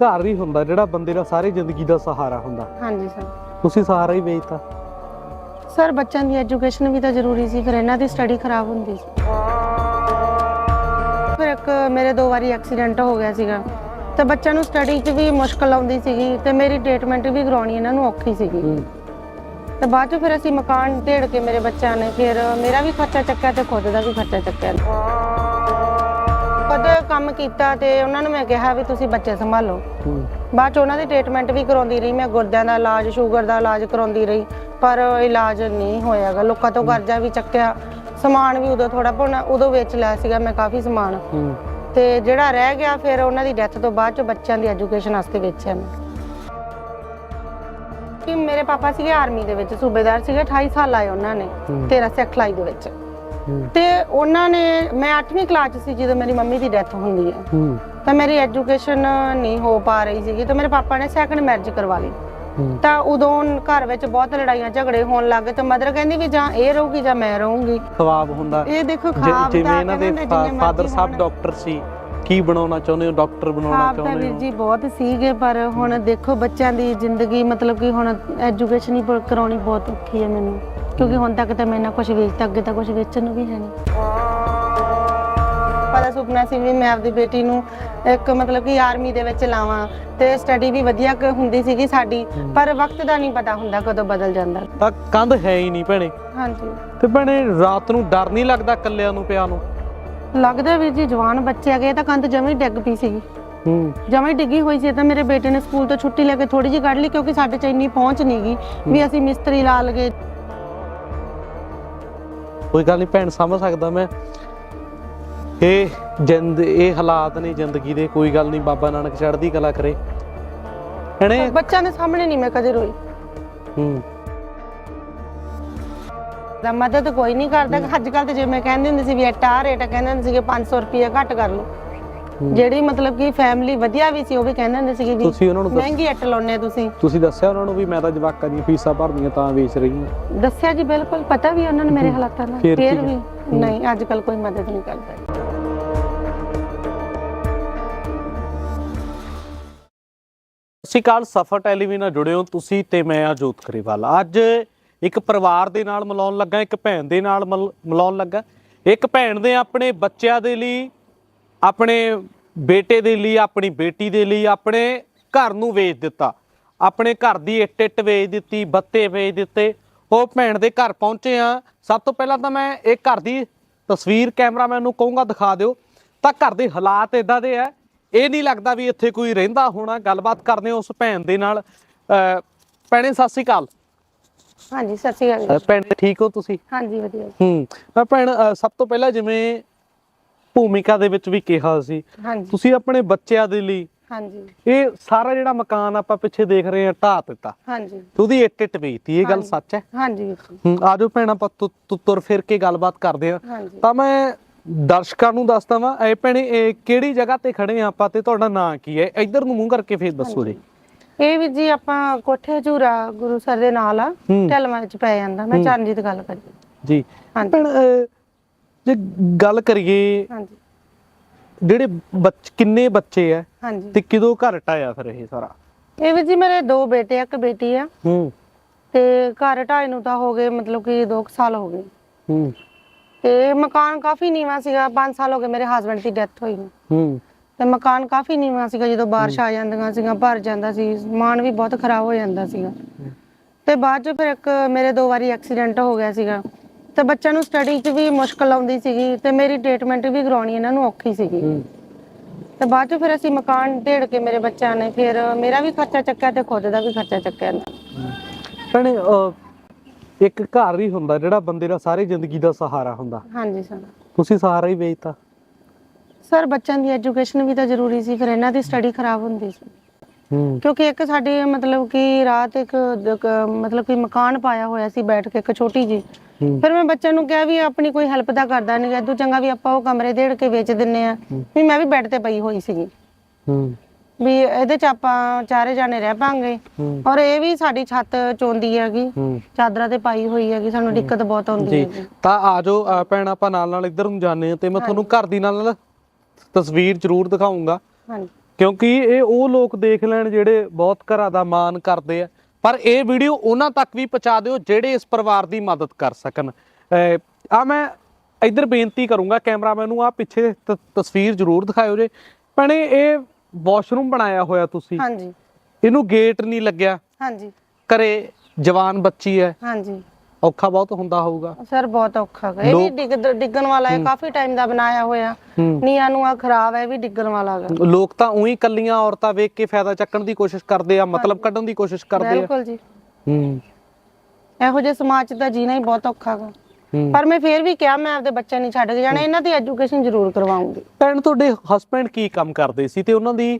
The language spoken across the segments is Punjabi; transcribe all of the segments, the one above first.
ਘਰ ਹੀ ਹੁੰਦਾ ਜਿਹੜਾ ਬੰਦੇ ਦਾ ਸਾਰੀ ਜ਼ਿੰਦਗੀ ਦਾ ਸਹਾਰਾ ਹੁੰਦਾ। ਹਾਂਜੀ ਸਰ। ਤੁਸੀਂ ਸਹਾਰਾ ਹੀ ਵੇਚਤਾ। ਸਰ ਬੱਚਿਆਂ ਦੀ ਐਜੂਕੇਸ਼ਨ ਵੀ ਤਾਂ ਜ਼ਰੂਰੀ ਸੀ ਫਿਰ ਇਹਨਾਂ ਦੀ ਸਟੱਡੀ ਖਰਾਬ ਹੁੰਦੀ ਸੀ। ਫਿਰ ਇੱਕ ਮੇਰੇ ਦੋ ਵਾਰੀ ਐਕਸੀਡੈਂਟ ਹੋ ਗਿਆ ਸੀਗਾ। ਤੇ ਬੱਚਿਆਂ ਨੂੰ ਸਟੱਡੀ 'ਚ ਵੀ ਮੁਸ਼ਕਲ ਆਉਂਦੀ ਸੀਗੀ ਤੇ ਮੇਰੀ ਟ੍ਰੀਟਮੈਂਟ ਵੀ ਕਰਾਉਣੀ ਇਹਨਾਂ ਨੂੰ ਔਖੀ ਸੀਗੀ। ਤੇ ਬਾਅਦ 'ਚ ਫਿਰ ਅਸੀਂ ਮਕਾਨ ਢੇੜ ਕੇ ਮੇਰੇ ਬੱਚਿਆਂ ਨੇ ਫਿਰ ਮੇਰਾ ਵੀ ਖਰਚਾ ਚੱਕਿਆ ਤੇ ਖੁਦ ਦਾ ਵੀ ਖਰਚਾ ਚੱਕਿਆ। ਕੰਮ ਕੀਤਾ ਤੇ ਉਹਨਾਂ ਨੂੰ ਮੈਂ ਕਿਹਾ ਵੀ ਤੁਸੀਂ ਬੱਚੇ ਸੰਭਾਲੋ। ਹੂੰ। ਬਾਅਦ ਚ ਉਹਨਾਂ ਦੀ ਟ੍ਰੀਟਮੈਂਟ ਵੀ ਕਰਾਉਂਦੀ ਰਹੀ ਮੈਂ ਗੁਰਦਿਆਂ ਦਾ ਇਲਾਜ ਸ਼ੂਗਰ ਦਾ ਇਲਾਜ ਕਰਾਉਂਦੀ ਰਹੀ ਪਰ ਇਲਾਜ ਨਹੀਂ ਹੋਇਆਗਾ ਲੋਕਾਂ ਤੋਂ ਕਰਜ਼ਾ ਵੀ ਚੱਕਿਆ ਸਮਾਨ ਵੀ ਉਦੋਂ ਥੋੜਾ ਪੋਣਾ ਉਦੋਂ ਵੇਚ ਲਿਆ ਸੀਗਾ ਮੈਂ ਕਾਫੀ ਸਮਾਨ। ਹੂੰ। ਤੇ ਜਿਹੜਾ ਰਹਿ ਗਿਆ ਫਿਰ ਉਹਨਾਂ ਦੀ ਡੈਥ ਤੋਂ ਬਾਅਦ ਚ ਬੱਚਿਆਂ ਦੀ ਐਜੂਕੇਸ਼ਨ ਵਾਸਤੇ ਵੇਚਿਆ ਮੈਂ। ਕਿ ਮੇਰੇ ਪਾਪਾ ਸੀਗੇ ਆਰਮੀ ਦੇ ਵਿੱਚ ਸੂਬੇਦਾਰ ਸੀਗੇ 28 ਸਾਲ ਆਏ ਉਹਨਾਂ ਨੇ ਹੂੰ। 13 ਸਿਖਲਾਈ ਦੇ ਵਿੱਚ। ਤੇ ਉਹਨਾਂ ਨੇ ਮੈਂ 8ਵੀਂ ਕਲਾਸ 'ਚ ਸੀ ਜਦੋਂ ਮੇਰੀ ਮੰਮੀ ਦੀ ਡੈਥ ਹੁੰਦੀ ਹੈ ਹੂੰ। ਤਾਂ ਮੇਰੀ ਐਜੂਕੇਸ਼ਨ ਨਹੀਂ ਹੋ ਪਾ ਰਹੀ ਸੀਗੀ ਤਾਂ ਮੇਰੇ ਪਾਪਾ ਨੇ ਸੈਕੰਡ ਮੈਰਿਜ ਕਰਵਾ ਲਈ। ਤਾਂ ਉਦੋਂ ਘਰ ਵਿੱਚ ਬਹੁਤ ਲੜਾਈਆਂ ਝਗੜੇ ਹੋਣ ਲੱਗੇ ਤਾਂ ਮਦਰ ਕਹਿੰਦੀ ਵੀ ਜਾਂ ਇਹ ਰਹੂਗੀ ਜਾਂ ਮੈਂ ਰਹੂੰਗੀ। ਸਵਾਬ ਹੁੰਦਾ। ਇਹ ਦੇਖੋ ਖਾਬ ਜਿਵੇਂ ਇਹਨਾਂ ਦੇ ਫਾਦਰ ਸਾਹਿਬ। ਡਾਕਟਰ ਸੀ। ਕੀ ਬਣਾਉਣਾ ਚਾਹੁੰਦੇ ਹੋ? ਡਾਕਟਰ ਬਣਾਉਣਾ ਖਾਬ ਤਾਂ ਚਾਹੁੰਦੇ ਵੀਰ ਹੋ? ਜੀ ਬਹੁਤ ਸੀਗੇ ਪਰ ਹੁਣ ਦੇਖੋ ਬੱਚਿਆਂ ਦੀ ਜ਼ਿੰਦਗੀ ਮਤਲਬ ਕਿ ਹੁਣ ਐਜੂਕੇਸ਼ਨ ਹੀ ਕਰਾਉਣੀ ਬਹੁਤ ਔਖੀ ਹੈ ਮੈਨੂੰ। ਕਿਉਂਕਿ ਹੁਣ ਤੱਕ ਤਾਂ ਮੈਂ ਨਾ ਕੁਝ ਵੇਚਤਾ ਅੱਗੇ ਤਾਂ ਕੁਝ ਵੇਚਣ ਨੂੰ ਵੀ ਹੈ ਨਹੀਂ। ਪਤਾ ਸੁਪਨਾ ਸੀ ਵੀ ਮੈਂ ਆਪਦੀ ਬੇਟੀ ਨੂੰ ਇੱਕ ਮਤਲਬ ਕਿ ਆਰਮੀ ਦੇ ਵਿੱਚ ਲਾਵਾਂ ਤੇ ਸਟੱਡੀ ਵੀ ਵਧੀਆ ਕ- ਹੁੰਦੀ ਸੀਗੀ ਸਾਡੀ ਪਰ ਵਕਤ ਦਾ ਨਹੀਂ ਪਤਾ ਹੁੰਦਾ ਕਦੋਂ ਬਦਲ ਜਾਂਦਾ। ਤਾਂ ਕੰਧ ਹੈ ਹੀ ਨਹੀਂ ਭੈਣੇ। ਹਾਂਜੀ। ਤੇ ਭੈਣੇ ਰਾਤ ਨੂੰ ਡਰ ਨਹੀਂ ਲੱਗਦਾ ਕੱਲਿਆਂ ਨੂੰ ਪਿਆ ਨੂੰ? ਲੱਗਦਾ ਵੀਰ ਜੀ ਜਵਾਨ ਬੱਚੇ ਆ ਗਏ ਤਾਂ ਕੰਧ ਜਮੇ ਡਿੱਗ ਪਈ ਸੀਗੀ। ਹੂੰ। ਜਮੇ ਡਿੱਗੀ ਹੋਈ ਸੀ ਤਾਂ ਮੇਰੇ ਬੇਟੇ ਨੇ ਸਕੂਲ ਤੋਂ ਛੁੱਟੀ ਲੈ ਕੇ ਥੋੜੀ ਜਿਹੀ ਕੱਢ ਲਈ ਕਿਉਂਕਿ ਸਾਡੇ ਚ ਇੰਨੀ ਪਹੁੰਚ ਨਹੀਂ ਗਈ ਵੀ ਅਸੀਂ ਮਿਸਤਰੀ ਲਾ ਲਗੇ। ਕੋਈ ਗੱਲ ਨਹੀਂ ਭੈਣ ਸਮਝ ਸਕਦਾ ਮੈਂ। ਇਹ ਜਿੰਦ ਇਹ ਹਾਲਾਤ ਨੇ ਜ਼ਿੰਦਗੀ ਦੇ ਕੋਈ ਗੱਲ ਨਹੀਂ ਬਾਬਾ ਨਾਨਕ ਚੜ੍ਹਦੀ ਕਲਾ ਕਰੇ। ਹਣੇ ਬੱਚਿਆਂ ਦੇ ਸਾਹਮਣੇ ਨਹੀਂ ਮੈਂ ਕਦੇ ਰੋਈ। ਹੂੰ। ਦਾ ਮਦਦ ਕੋਈ ਨਹੀਂ ਕਰਦਾ ਅੱਜ ਕੱਲ ਤੇ ਜਿਵੇਂ ਕਹਿੰਦੇ ਹੁੰਦੇ ਸੀ ਵੀ ਆ ਰੇਟ ਕਹਿੰਦੇ ਹੁੰਦੇ ਸੀਗੇ 500 ਰੁਪਏ ਘੱਟ ਕਰ ਲਓ। ਜਿਹੜੀ ਮਤਲਬ ਕਿ ਫੈਮਿਲੀ ਵਧੀਆ ਵੀ ਸੀ ਉਹ ਵੀ ਕਹਿੰਦੇ ਹੁੰਦੇ ਸੀਗੇ ਵੀ ਤੁਸੀਂ ਉਹਨਾਂ ਨੂੰ ਦੱਸ- ਮਹਿੰਗੀ ਇੱਟ ਲਾਉਨੇ ਆ ਤੁਸੀਂ। ਤੁਸੀਂ ਦੱਸਿਆ ਉਹਨਾਂ ਨੂੰ ਵੀ ਮੈਂ ਤਾਂ ਜਵਾਕਾਂ ਦੀਆਂ ਫੀਸਾਂ ਭਰਨੀਆਂ ਤਾਂ ਵੇਚ ਰਹੀ ਹਾਂ। ਦੱਸਿਆ ਜੀ ਬਿਲਕੁਲ। ਪਤਾ ਵੀ ਉਹਨਾਂ ਨੂੰ ਮੇਰੇ ਹਾਲਾਤਾਂ ਦਾ। ਫਿਰ ਵੀ ਨਹੀਂ ਅੱਜ ਕੱਲ ਕੋਈ ਮਦਦ ਨਹੀਂ ਕਰਦਾ। ਸਤਿ ਸ਼੍ਰੀ ਅਕਾਲ ਸਫਰ ਟੈਲੀਵਿਜ਼ਨ ਨਾਲ ਜੁੜੇ ਹੋ ਤੁਸੀਂ ਤੇ ਮੈਂ ਆ ਜੋਤ ਕਰੀਵਾਲ ਅੱਜ ਇੱਕ ਪਰਿਵਾਰ ਦੇ ਨਾਲ ਮਿਲਾਉਣ ਲੱਗਾ, ਇੱਕ ਭੈਣ ਦੇ ਨਾਲ ਮਿਲ- ਮਿਲਾਉਣ ਲੱਗਾ। ਇੱਕ ਭੈਣ ਦੇ ਆਪਣੇ ਬੱਚਿਆਂ ਦੇ ਲਈ, ਆਪਣੇ ਬੇਟੇ ਦੇ ਲਈ, ਆਪਣੀ ਬੇਟੀ ਦੇ ਲਈ ਆਪਣੇ ਘਰ ਨੂੰ ਵੇਚ ਦਿੱਤਾ। ਆਪਣੇ ਘਰ ਦੀ ਇੱਟ ਇੱਟ ਵੇਚ ਦਿੱਤੀ, ਬੱਤੇ ਵੇਚ ਦਿੱਤੇ। ਉਹ ਭੈਣ ਦੇ ਘਰ ਪਹੁੰਚੇ ਆ ਸਭ ਤੋਂ ਪਹਿਲਾਂ ਤਾਂ ਮੈਂ ਇਹ ਘਰ ਦੀ ਤਸਵੀਰ ਕੈਮਰਾਮੈਨ ਨੂੰ ਕਹੂੰਗਾ, ਦਿਖਾ ਦਿਓ। ਤਾਂ ਘਰ ਦੇ ਹਾਲਾਤ ਇਦਾਂ ਦੇ ਆ। ਇਹ ਨਹੀਂ ਲੱਗਦਾ ਵੀ ਇੱਥੇ ਕੋਈ ਰਹਿੰਦਾ ਹੋਣਾ। ਗੱਲਬਾਤ ਕਰਦੇ ਹਾਂ ਉਸ ਭੈਣ ਦੇ ਨਾਲ। ਭੈਣੇ, ਸਤਿ ਸ਼੍ਰੀ ਅਕਾਲ। ਹਾਂਜੀ ਸਤਿ ਸ਼੍ਰੀ ਅਕਾਲ ਭੈਣ ਠੀਕ ਹੋ ਤੁਸੀਂ? ਹਾਂਜੀ ਵਧੀਆ ਹੂੰ ਮੈਂ ਭੈਣ ਸਭ ਤੋਂ ਪਹਿਲਾਂ ਜਿਵੇਂ ਭੂਮਿਕਾ ਦੇ ਵਿੱਚ ਵੀ ਕਿਹਾ ਸੀ ਹਾਂਜੀ। ਤੁਸੀਂ ਆਪਣੇ ਬੱਚਿਆਂ ਦੇ ਲਈ ਹਾਂਜੀ। ਇਹ ਸਾਰਾ ਜਿਹੜਾ ਮਕਾਨ ਆਪਾਂ ਪਿੱਛੇ ਦੇਖ ਰਹੇ ਹਾਂ ਢਾਹ ਦਿੱਤਾ। ਹਾਂਜੀ। ਤੇ ਉਹਦੀ ਇੱਟ ਇੱਟ ਵੇਚਤੀ ਇਹ ਗੱਲ ਹਾਂਜੀ। ਸੱਚ ਹੈ? ਹਾਂਜੀ ਵੀਰ ਜੀ ਹੂੰ ਆਜੋ ਭੈਣ ਆਪਾਂ ਤੁ- ਤੁ- ਤੁਰ ਫਿਰ ਕੇ ਗੱਲਬਾਤ ਕਰਦੇ ਹਾਂ। ਹਾਂਜੀ। ਤਾਂ ਮੈਂ ਦਰਸ਼ਕਾਂ ਨੂੰ ਦੱਸਦਾ ਵਾਂ ਐ ਭੈਣੇ ਇਹ ਕਿਹੜੀ ਜਗ੍ਹਾ ਤੇ ਖੜੇ ਆ ਆਪਾਂ ਤੇ ਤੁਹਾਡਾ ਨਾਂ ਕੀ ਹੈ? ਇੱਧਰ ਨੂੰ ਮੂੰਹ ਕਰਕੇ ਫੇਰ ਦੱਸੋ ਜੀ। ਇਹ ਵੀ ਜੀ ਆਪਾਂ ਕੋਠੇ ਝੂਰਾ ਗੁਰੂ ਸਰ ਦੇ ਨਾਲ ਆ ਹੂੰ। ਢਲਵਾਂ ਵਿੱਚ ਪੈ ਜਾਂਦਾ। ਮੈਂ ਚਰਨਜੀਤ ਗੱਲ ਕਰੀ ਜੀ। ਹਾਂਜੀ। ਭੈਣ ਅਹ, ਜੇ ਗੱਲ ਕਰੀਏ ਹਾਂਜੀ। ਜਿਹੜੇ ਬੱਚ ਕਿੰਨੇ ਬੱਚੇ ਆ ਹਾਂਜੀ। ਤੇ ਕਿਦੋਂ ਘਰ ਟਾਇਆ ਫਿਰ ਇਹ ਸਾਰਾ? ਇਹ ਵੀ ਜੀ ਮੇਰੇ ਦੋ ਬੇਟੇ ਆ ਇੱਕ ਬੇਟੀ ਆ। ਹੂੰ। ਤੇ ਘਰ ਢਾਈ ਨੂੰ ਤਾਂ ਹੋ ਗਏ ਮਤਲਬ ਕਿ 2 ਸਾਲ ਹੋ ਗਏ। ਹੂੰ। ਤੇ ਮਕਾਨ ਕਾਫੀ ਨੀਵਾਂ ਸੀਗਾ 5 ਸਾਲ ਹੋ ਗਏ ਮੇਰੇ ਹਸਬੰਡ ਦੀ ਡੈਥ ਹੋਈ ਨੂੰ। ਹੂੰ। ਤੇ ਮਕਾਨ ਕਾਫੀ ਨੀਵਾਂ ਸੀਗਾ ਜਦੋਂ ਬਾਰਿਸ਼ ਆ ਜਾਂਦੀਆਂ ਸੀਗਾ ਭਰ ਜਾਂਦਾ ਸੀ ਸਮਾਨ ਵੀ ਬਹੁਤ ਖਰਾਬ ਹੋ ਜਾਂਦਾ ਸੀਗਾ। ਤੇ ਬਾਅਦ ਚ ਫਿਰ ਇੱਕ ਮੇਰੇ ਦੋ ਵਾਰੀ ਐਕਸੀਡੈਂਟ ਹੋ ਗਿਆ ਸੀਗਾ। ਤੇ ਬੱਚਿਆਂ ਨੂੰ ਸਟੱਡੀ 'ਚ ਵੀ ਮੁਸ਼ਕਲ ਆਉਂਦੀ ਸੀਗੀ ਤੇ ਮੇਰੀ ਟ੍ਰੀਟਮੈਂਟ ਵੀ ਕਰਾਉਣੀ ਇਹਨਾਂ ਨੂੰ ਔਖੀ ਸੀਗੀ। ਤੇ ਬਾਅਦ ਚ ਫਿਰ ਅਸੀਂ ਮਕਾਨ ਢੇੜ ਕੇ ਮੇਰੇ ਬੱਚਿਆਂ ਨੇ ਫਿਰ ਮੇਰਾ ਵੀ ਖਰਚਾ ਚੱਕਿਆ ਤੇ ਖੁਦ ਦਾ ਵੀ ਖਰਚਾ ਚੱਕਿਆ। ਭੈਣੇ ਇੱਕ ਘਰ ਹੀ ਹੁੰਦਾ ਜਿਹੜਾ ਬੰਦੇ ਦਾ ਸਾਰੀ ਜ਼ਿੰਦਗੀ ਦਾ ਸਹਾਰਾ ਹੁੰਦਾ। ਹਾਂਜੀ ਸਰ। ਤੁਸੀਂ ਸਹਾਰਾ ਹੀ ਵੇਚਤਾ। ਸਰ ਬੱਚਿਆਂ ਦੀ ਐਜੂਕੇਸ਼ਨ ਵੀ ਤਾਂ ਜ਼ਰੂਰੀ ਸੀ ਫਿਰ ਇਹਨਾਂ ਦੀ ਸਟੱਡੀ ਖਰਾਬ ਹੁੰਦੀ ਸੀ। ਹੂੰ। ਕਿਉਂਕਿ ਇੱਕ ਸਾਡੇ ਮਤਲਬ ਕਿ ਰਾਤ ਇੱਕ ਮਤਲਬ ਕਿ ਮਕਾਨ ਪਾਇਆ ਹੋਇਆ ਸੀ ਬੈਠ ਕੇ ਇੱਕ ਛੋਟੀ ਜੀ ਹੂੰ। ਫਿਰ ਮੈਂ ਬੱਚਿਆਂ ਨੂੰ ਕਿਹਾ ਵੀ ਆਪਣੀ ਕੋਈ ਹੈਲਪ ਤਾਂ ਕਰਦਾ ਨਹੀਂ ਐਦੂ ਚੰਗਾ ਵੀ ਆਪਾਂ ਉਹ ਕਮਰੇ ਦੇੜ ਕੇ ਵੇਚ ਦਿੰਨੇ ਆ ਵੀ ਮੈਂ ਵੀ ਬੈੱਡ ਤੇ ਪਈ ਹੋਈ ਸੀਗੀ। ਹੂੰ। ਵੀ ਇਹਦੇ ਚ ਆਪਾਂ ਚਾਰੇ ਜਾਣੇ ਰਹਿ ਪਾਂਗੇ। ਹੂੰ। ਔਰ ਇਹ ਵੀ ਸਾਡੀ ਛੱਤ ਚੋਂਦੀ ਹੈਗੀ ਹੂੰ। ਚਾਦਰਾਂ ਤੇ ਪਾਈ ਹੋਈ ਹੈਗੀ ਸਾਨੂੰ ਦਿੱਕਤ ਬਹੁਤ ਆਉਂਦੀ ਜੀ। ਤਾਂ ਆਜੋ ਅਹ, ਭੈਣ ਆਪਾਂ ਨਾਲ ਨਾਲ ਇੱਧਰ ਨੂੰ ਜਾਣੇ ਤੇ ਮੈਂ ਤੁਹਾਨੂੰ ਘਰ ਦੀ ਨਾਲ ਨਾਲ ਤਸਵੀਰ ਜ਼ਰੂਰ ਦਿਖਾਉਂਗਾ ਹਾਂਜੀ। ਕਿਉਂਕਿ ਇਹ ਉਹ ਲੋਕ ਦੇਖ ਲੈਣ ਜਿਹੜੇ ਬਹੁਤ ਘਰਾਂ ਦਾ ਮਾਣ ਕਰਦੇ ਆ। ਪਰ ਇਹ ਵੀਡੀਓ ਉਹਨਾਂ ਤੱਕ ਵੀ ਪਹੁੰਚਾ ਦਿਓ ਜਿਹੜੇ ਇਸ ਪਰਿਵਾਰ ਦੀ ਮਦਦ ਕਰ ਸਕਣ। ਆ ਮੈਂ ਇੱਧਰ ਬੇਨਤੀ ਕਰੂੰਗਾ ਕੈਮਰਾਮੈਨ ਨੂੰ ਆ ਪਿੱਛੇ ਤਸਵੀਰ ਜ਼ਰੂਰ ਦਿਖਾਇਓ ਜੇ। ਭੈਣੇ ਇਹ ਵਾਸ਼ਰੂਮ ਬਣਾਇਆ ਹੋਇਆ ਤੁਸੀਂ। ਹਾਂਜੀ। ਇਹਨੂੰ ਗੇਟ ਨਹੀਂ ਲੱਗਿਆ। ਹਾਂਜੀ। ਘਰੇ ਜਵਾਨ ਬੱਚੀ ਹੈ। ਹਾਂਜੀ। ਔਖਾ ਬਹੁਤ ਹੁੰਦਾ ਹੋਊਗਾ। ਸਰ ਬਹੁਤ ਔਖਾ ਗਾ ਇਹ ਵੀ ਡਿੱਗ ਡਿੱਗਣ ਵਾਲਾ ਹੈ ਕਾਫੀ ਟਾਈਮ ਦਾ ਬਣਾਇਆ ਹੋਇਆ। ਹੂੰ। ਨੀਆਂ ਨੂੰ ਆ ਖਰਾਬ ਹੈ ਇਹ ਵੀ ਡਿੱਗਣ ਵਾਲਾ ਲੋਕ ਤਾਂ ਉਹੀ ਕੱਲੀਆਂ ਔਰਤਾਂ ਵੇਖ ਕੇ ਫਾਇਦਾ ਚੱਕਣ ਦੀ ਕੋਸ਼ਿਸ਼ ਕਰਦੇ ਆ ਮਤਲਬ ਕੱਢਣ ਦੀ ਕੋਸ਼ਿਸ਼ ਕਰਦੇ ਆ। ਬਿਲਕੁਲ ਜੀ। ਹੂੰ। ਇਹੋ ਜਿਹੇ ਸਮਾਜ 'ਚ ਤਾਂ ਜੀਣਾ ਹੀ ਬਹੁਤ ਔਖਾ ਹੂੰ। ਪਰ ਮੈਂ ਫੇਰ ਵੀ ਕਿਹਾ ਮੈਂ ਆਪਦੇ ਬੱਚੇ ਨਹੀਂ ਛੱਡ ਕੇ ਜਾਣਾ ਇਹਨਾਂ ਦੀ ਐਜੂਕੇਸ਼ਨ ਜ਼ਰੂਰ ਕਰਵਾਉਂਗੀ। ਭੈਣ ਤੁਹਾਡੇ ਹਸਬੰਡ ਕੀ ਕੰਮ ਕਰਦੇ ਸੀ ਤੇ ਉਹਨਾਂ ਦੀ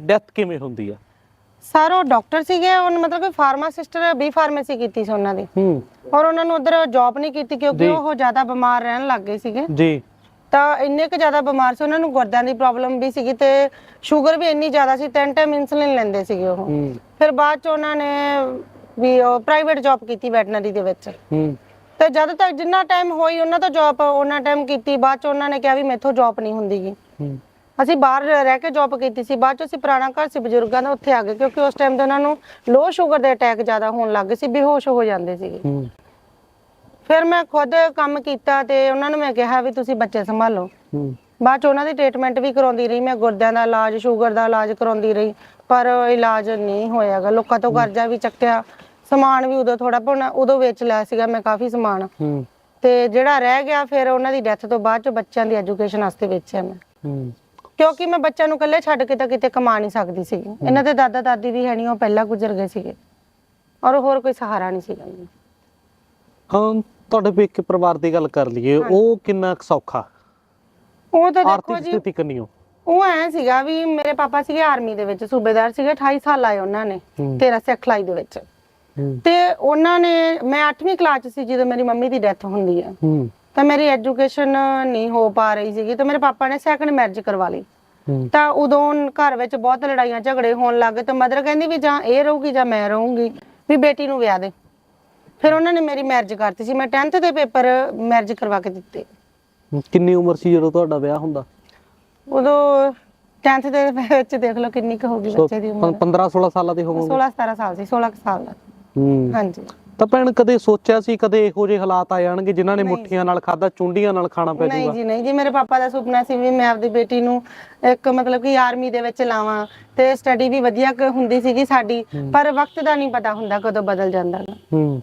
ਡੈਥ ਕਿਵੇਂ ਹੁੰਦੀ ਆ? ਸਰ ਉਹ ਡਾਕਟਰ ਸੀਗੇ ਉਹਨਾਂ ਮਤਲਬ ਕਿ ਫਾਰਮਾਸਿਸਟ ਬੀ ਫਾਰਮੇਸੀ ਕੀਤੀ ਸੀ ਉਹਨਾਂ ਦੀ। ਹੂੰ। ਔਰ ਉਹਨਾਂ ਨੂੰ ਉਧਰ ਜੌਬ ਨਹੀਂ ਕੀਤੀ ਕਿਉਂਕਿ ਜੀ। ਉਹ ਜ਼ਿਆਦਾ ਬਿਮਾਰ ਰਹਿਣ ਲੱਗ ਗਏ ਸੀਗੇ। ਜੀ। ਤਾਂ ਇੰਨੇ ਕੁ ਜ਼ਿਆਦਾ ਬਿਮਾਰ ਸੀ ਉਹਨਾਂ ਨੂੰ ਗੁਰਦਿਆਂ ਦੀ ਪ੍ਰੋਬਲਮ ਵੀ ਸੀਗੀ ਤੇ ਸ਼ੂਗਰ ਵੀ ਇੰਨੀ ਜ਼ਿਆਦਾ ਸੀ ਤਿੰਨ ਟਾਈਮ ਇਨਸੂਲਿਨ ਲੈਂਦੇ ਸੀਗੇ ਉਹ। ਹੂੰ। ਫਿਰ ਬਾਅਦ ਚ ਉਹਨਾਂ ਨੇ ਵੀ ਉਹ ਪ੍ਰਾਈਵੇਟ ਜੌਬ ਕੀਤੀ ਵੈਟਨਰੀ ਦੇ ਵਿੱਚ। ਹੂੰ। ਤੇ ਜਦ ਤੱਕ ਜਿੰਨਾ ਟਾਈਮ ਹੋਈ ਉਹਨਾਂ ਤੋਂ ਜੌਬ ਉਹਨਾਂ ਟਾਈਮ ਕੀਤੀ ਬਾਅਦ ਚ ਉਹਨਾਂ ਨੇ ਕਿਹਾ ਵੀ ਮੈਥੋਂ ਜੌਬ ਨਹੀਂ ਹੁੰਦੀਗੀ ਹੂੰ। ਅਸੀਂ ਬਾਹਰ ਰਹਿ ਕੇ ਜੌਬ ਕੀਤੀ ਸੀ ਬਾਅਦ ਚ ਅਸੀਂ ਪੁਰਾਣਾ ਘਰ ਸੀ ਬਜ਼ੁਰਗਾਂ ਦਾ ਉੱਥੇ ਆ ਗਏ ਕਿਉਂਕਿ ਉਸ ਟਾਈਮ ਤੇ ਉਹਨਾਂ ਨੂੰ ਲੋ ਸ਼ੂਗਰ ਦੇ ਅਟੈਕ ਜ਼ਿਆਦਾ ਹੋਣ ਲੱਗ ਗਏ ਸੀ ਬੇਹੋਸ਼ ਹੋ ਜਾਂਦੇ ਸੀਗੇ। ਹੂੰ। ਫਿਰ ਮੈਂ ਖੁਦ ਕੰਮ ਕੀਤਾ ਤੇ ਉਹਨਾਂ ਨੂੰ ਮੈਂ ਕਿਹਾ ਵੀ ਤੁਸੀਂ ਬੱਚੇ ਸੰਭਾਲੋ। ਹੂੰ। ਬਾਅਦ ਚ ਉਹਨਾਂ ਦੀ ਟ੍ਰੀਟਮੈਂਟ ਵੀ ਕਰਾਉਂਦੀ ਰਹੀ ਮੈਂ ਗੁਰਦਿਆਂ ਦਾ ਇਲਾਜ ਸ਼ੂਗਰ ਦਾ ਇਲਾਜ ਕਰਾਉਂਦੀ ਰਹੀ ਪਰ ਇਲਾਜ ਨਹੀਂ ਹੋਇਆਗਾ ਲੋਕਾਂ ਤੋਂ ਕਰਜ਼ਾ ਵੀ ਚੱਕਿਆ ਸਮਾਨ ਵੀ ਉਦੋਂ ਥੋੜਾ ਪਉਣਾ ਉਦੋਂ ਵੇਚ ਲਿਆ ਸੀਗਾ ਮੈਂ ਕਾਫੀ ਸਮਾਨ। ਹੂੰ। ਤੇ ਜਿਹੜਾ ਰਹਿ ਗਿਆ ਫਿਰ ਉਹਨਾਂ ਦੀ ਡੈਥ ਤੋਂ ਬਾਅਦ ਚ ਬੱਚਿਆਂ ਦੀ ਐਜੂਕੇਸ਼ਨ ਵਾਸਤੇ ਵੇਚਿਆ ਮੈਂ। ਹੂੰ। ਕਿਉਂਕਿ ਮੈਂ ਬੱਚਿਆਂ ਨੂੰ ਇਕੱਲੇ ਛੱਡ ਕੇ ਤਾਂ ਕਿਤੇ ਕਮਾ ਨਹੀਂ ਸਕਦੀ ਸੀ। ਇਹਨਾਂ ਦੇ ਦਾਦਾ ਦਾਦੀ ਵੀ ਹੈ ਨਹੀਂ ਉਹ ਪਹਿਲਾਂ ਗੁਜ਼ਰ ਗਏ ਸੀਗੇ। ਔਰ ਹੋਰ ਕੋਈ ਸਹਾਰਾ ਨਹੀਂ ਸੀਗਾ। ਮੈਨੂੰ। ਹਾਂ ਤੁਹਾਡੇ ਪੇਕੇ ਪਰਿਵਾਰ ਦੀ ਗੱਲ ਕਰ ਲਈਏ ਉਹ ਕਿੰਨਾ ਕੁ ਸੌਖਾ? ਉਹ ਤਾਂ ਦੇਖੋ ਆਰਥਿਕ ਜੀ ਸਥਿਤੀ ਕਿੰਨੀ ਹੋ ਉਹ ਐ ਸੀਗਾ ਵੀ ਮੇਰੇ ਪਾਪਾ ਸੀਗੇ ਆਰਮੀ ਦੇ ਵਿੱਚ ਸੂਬੇਦਾਰ ਸੀਗੇ 28 ਸਾਲ ਆਏ ਉਹਨਾਂ ਨੇ ਹੂੰ। 13 ਸਿਖਲਾਈ ਦੇ ਵਿੱਚ। ਹੂੰ। ਤੇ ਉਹਨਾਂ ਨੇ ਮੈਂ 8ਵੀਂ ਕਲਾਸ 'ਚ ਸੀ ਜਦੋਂ ਮੇਰੀ ਮੰਮੀ ਦੀ ਡੈਥ ਹੁੰਦੀ ਹੂੰ। ਤਾਂ ਮੇਰੀ ਐਜੂਕੇਸ਼ਨ ਨਹੀਂ ਹੋ ਪਾ ਰਹੀ ਸੀਗੀ ਤਾਂ ਮੇਰੇ ਪਾਪਾ ਨੇ ਸੈਕੰਡ ਮੈਰਿਜ ਕਰਵਾ ਲਈ। ਹੂੰ। ਤਾਂ ਉਦੋਂ ਘਰ ਵਿੱਚ ਬਹੁਤ ਲੜਾਈਆਂ ਝਗੜੇ ਹੋਣ ਲੱਗ ਤਾਂ ਮਦਰ ਕਹਿੰਦੀ ਵੀ ਜਾਂ ਇਹ ਰਹੂਗੀ ਜਾਂ ਮੈਂ ਰਹੂੰਗੀ ਵੀ ਬੇਟੀ ਨੂੰ ਵਿਆਹ ਦੇ। ਫਿਰ ਉਹਨਾਂ ਨੇ ਮੇਰੀ ਮੈਰਿਜ ਕਰਤੀ ਸੀ ਮੈਂ 10th ਦੇ ਪੇਪਰ ਮੈਰਿਜ ਕਰਵਾ ਕੇ ਦਿੱਤੇ। ਕਿੰਨੀ ਉਮਰ ਸੀ ਜਦੋਂ ਤੁਹਾਡਾ ਵਿਆਹ ਹੁੰਦਾ? ਉਦੋਂ 10th ਦੇ ਵਿੱਚ ਦੇਖ ਲਓ ਕਿੰਨੀ ਕੁ ਹੋਗੀ ਬੱਚੇ ਦੀ ਉਮਰ। 15 16 ਸਾਲਾਂ ਦੇ ਹੋਵੋਗੇ? 16 17 ਸਾਲ ਸੀ 16 ਕੁ ਸਾਲ ਦਾ। ਹੂੰ। ਹਾਂਜੀ। ਤਾਂ ਭੈਣ ਕਦੇ ਸੋਚਿਆ ਸੀ ਕਦੇ ਇਹੋ ਜਿਹੇ ਹਾਲਾਤ ਆ ਜਾਣਗੇ ਜਿਨ੍ਹਾਂ ਨੇ ਮੁੱਠੀਆਂ ਨਾਲ ਖਾਦਾ ਚੁੰਡੀਆਂ ਨਾਲ ਖਾਣਾ ਪੈ ਨਹੀਂ ਜੀ ਨਹੀਂ ਜੀ ਮੇਰੇ ਪਾਪਾ ਦਾ ਸੁਪਨਾ ਸੀ ਵੀ ਮੈਂ ਆਪਦੀ ਬੇਟੀ ਨੂੰ ਇੱਕ ਮਤਲਬ ਕਿ ਆਰਮੀ ਦੇ ਵਿੱਚ ਲਾਵਾਂ ਤੇ ਸਟੱਡੀ ਵੀ ਵਧੀਆ ਕੁ ਹੁੰਦੀ ਸੀਗੀ ਸਾਡੀ ਪਰ ਵਕਤ ਦਾ ਨਹੀਂ ਪਤਾ ਹੁੰਦਾ ਕਦੋਂ ਬਦਲ ਜਾਂਦਾ ਗਾ। ਹੂੰ।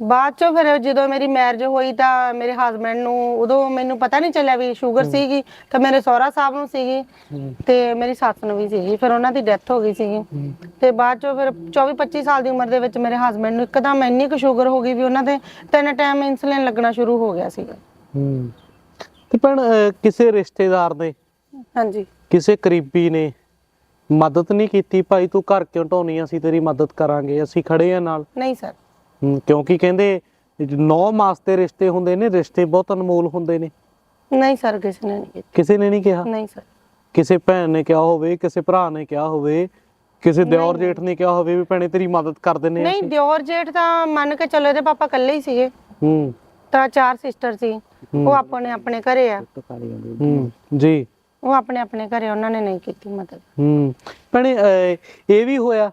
ਬਾਅਦ ਚੋਂ ਫਿਰ ਜਦੋਂ ਮੇਰੀ ਮੈਰਿਜ ਹੋਈ ਤਾਂ ਮੇਰੇ ਹਸਬੰਡ ਨੂੰ ਉਦੋਂ ਮੈਨੂੰ ਪਤਾ ਨਹੀਂ ਚੱਲਿਆ ਵੀ ਸ਼ੂਗਰ ਸੀਗੀ ਤਾਂ ਮੇਰੇ ਸਹੁਰਾ ਸਾਹਿਬ ਨੂੰ ਸੀਗੀ ਹੂੰ। ਤੇ ਮੇਰੀ ਸੱਸ ਨੂੰ ਵੀ ਸੀਗੀ ਫਿਰ ਉਹਨਾਂ ਦੀ ਡੈਥ ਹੋ ਗਈ ਸੀਗੀ। ਤੇ ਬਾਅਦ ਚੋਂ ਫਿਰ 24 25 ਸਾਲ ਦੀ ਉਮਰ ਦੇ ਵਿੱਚ ਮੇਰੇ ਹਸਬੰਡ ਨੂੰ ਇੱਕਦਮ ਇੰਨੀ ਕੁ ਸ਼ੂਗਰ ਹੋ ਗਈ ਵੀ ਉਹਨਾਂ ਦੇ ਤਿੰਨ ਟਾਈਮ ਇਨਸੂਲਿਨ ਲੱਗਣਾ ਸ਼ੁਰੂ ਹੋ ਗਿਆ ਸੀਗਾ। ਹੂੰ। ਤੇ ਭੈਣ ਅਹ, ਕਿਸੇ ਰਿਸ਼ਤੇਦਾਰ ਨੇ ਹਾਂਜੀ। ਕਿਸੇ ਕਰੀਬੀ ਨੇ ਮਦਦ ਨਹੀਂ ਕੀਤੀ ਭਾਈ ਤੂੰ ਘਰ ਕਿਉਂ ਢਾਉਣੀ ਅਸੀਂ ਤੇਰੀ ਮਦਦ ਕਰਾਂਗੇ ਅਸੀਂ ਖੜੇ ਆ ਨਾਲ? ਨਹੀਂ ਸਰ ਕਿਉਂਕਿ ਕਹਿੰਦੇ 9 ਮਾਸ ਦੇ ਰਿਸ਼ਤੇ ਹੁੰਦੇ ਨੇ ਰਿਸ਼ਤੇ ਬਹੁਤ ਅਨਮੋਲ ਹੁੰਦੇ ਨੇ। ਨਹੀਂ ਸਰ ਕਿਸੇ ਨੇ ਨਹੀਂ ਕੀਤੀ। ਕਿਸੇ ਨੇ ਨਹੀਂ ਕਿਹਾ? ਨਹੀਂ ਸਰ। ਕਿਸੇ ਭੈਣ ਨੇ ਕਿਹਾ ਹੋਵੇ ਕਿਸੇ ਭਰਾ ਨੇ ਕਿਹਾ ਹੋਵੇ ਕਿਸੇ ਦਿਓਰ ਜੇਠ ਨੇ ਕਿਹਾ ਹੋਵੇ ਵੀ ਭੈਣੇ ਤੇਰੀ ਮਦਦ ਕਰ ਦਿੰਨੇ ਆ ਨਹੀਂ ਦਿਓਰ ਜੇਠ ਤਾਂ ਮੰਨ ਕੇ ਚੱਲੋ ਇਹਦੇ ਪਾਪਾ ਇਕੱਲੇ ਹੀ ਸੀਗੇ। ਹੂੰ। ਤਾਂ ਚਾਰ ਸਿਸਟਰ ਸੀ। ਉਹ ਆਪਣੇ ਆਪਣੇ ਘਰੇ ਆ। ਹੂੰ ਜੀ। ਉਹ ਆਪਣੇ ਆਪਣੇ ਘਰੇ ਉਹਨਾਂ ਨੇ ਨਹੀਂ ਕੀਤੀ ਮਦਦ। ਹੂੰ। ਭੈਣੇ ਇਹ ਵੀ ਹੋਇਆ।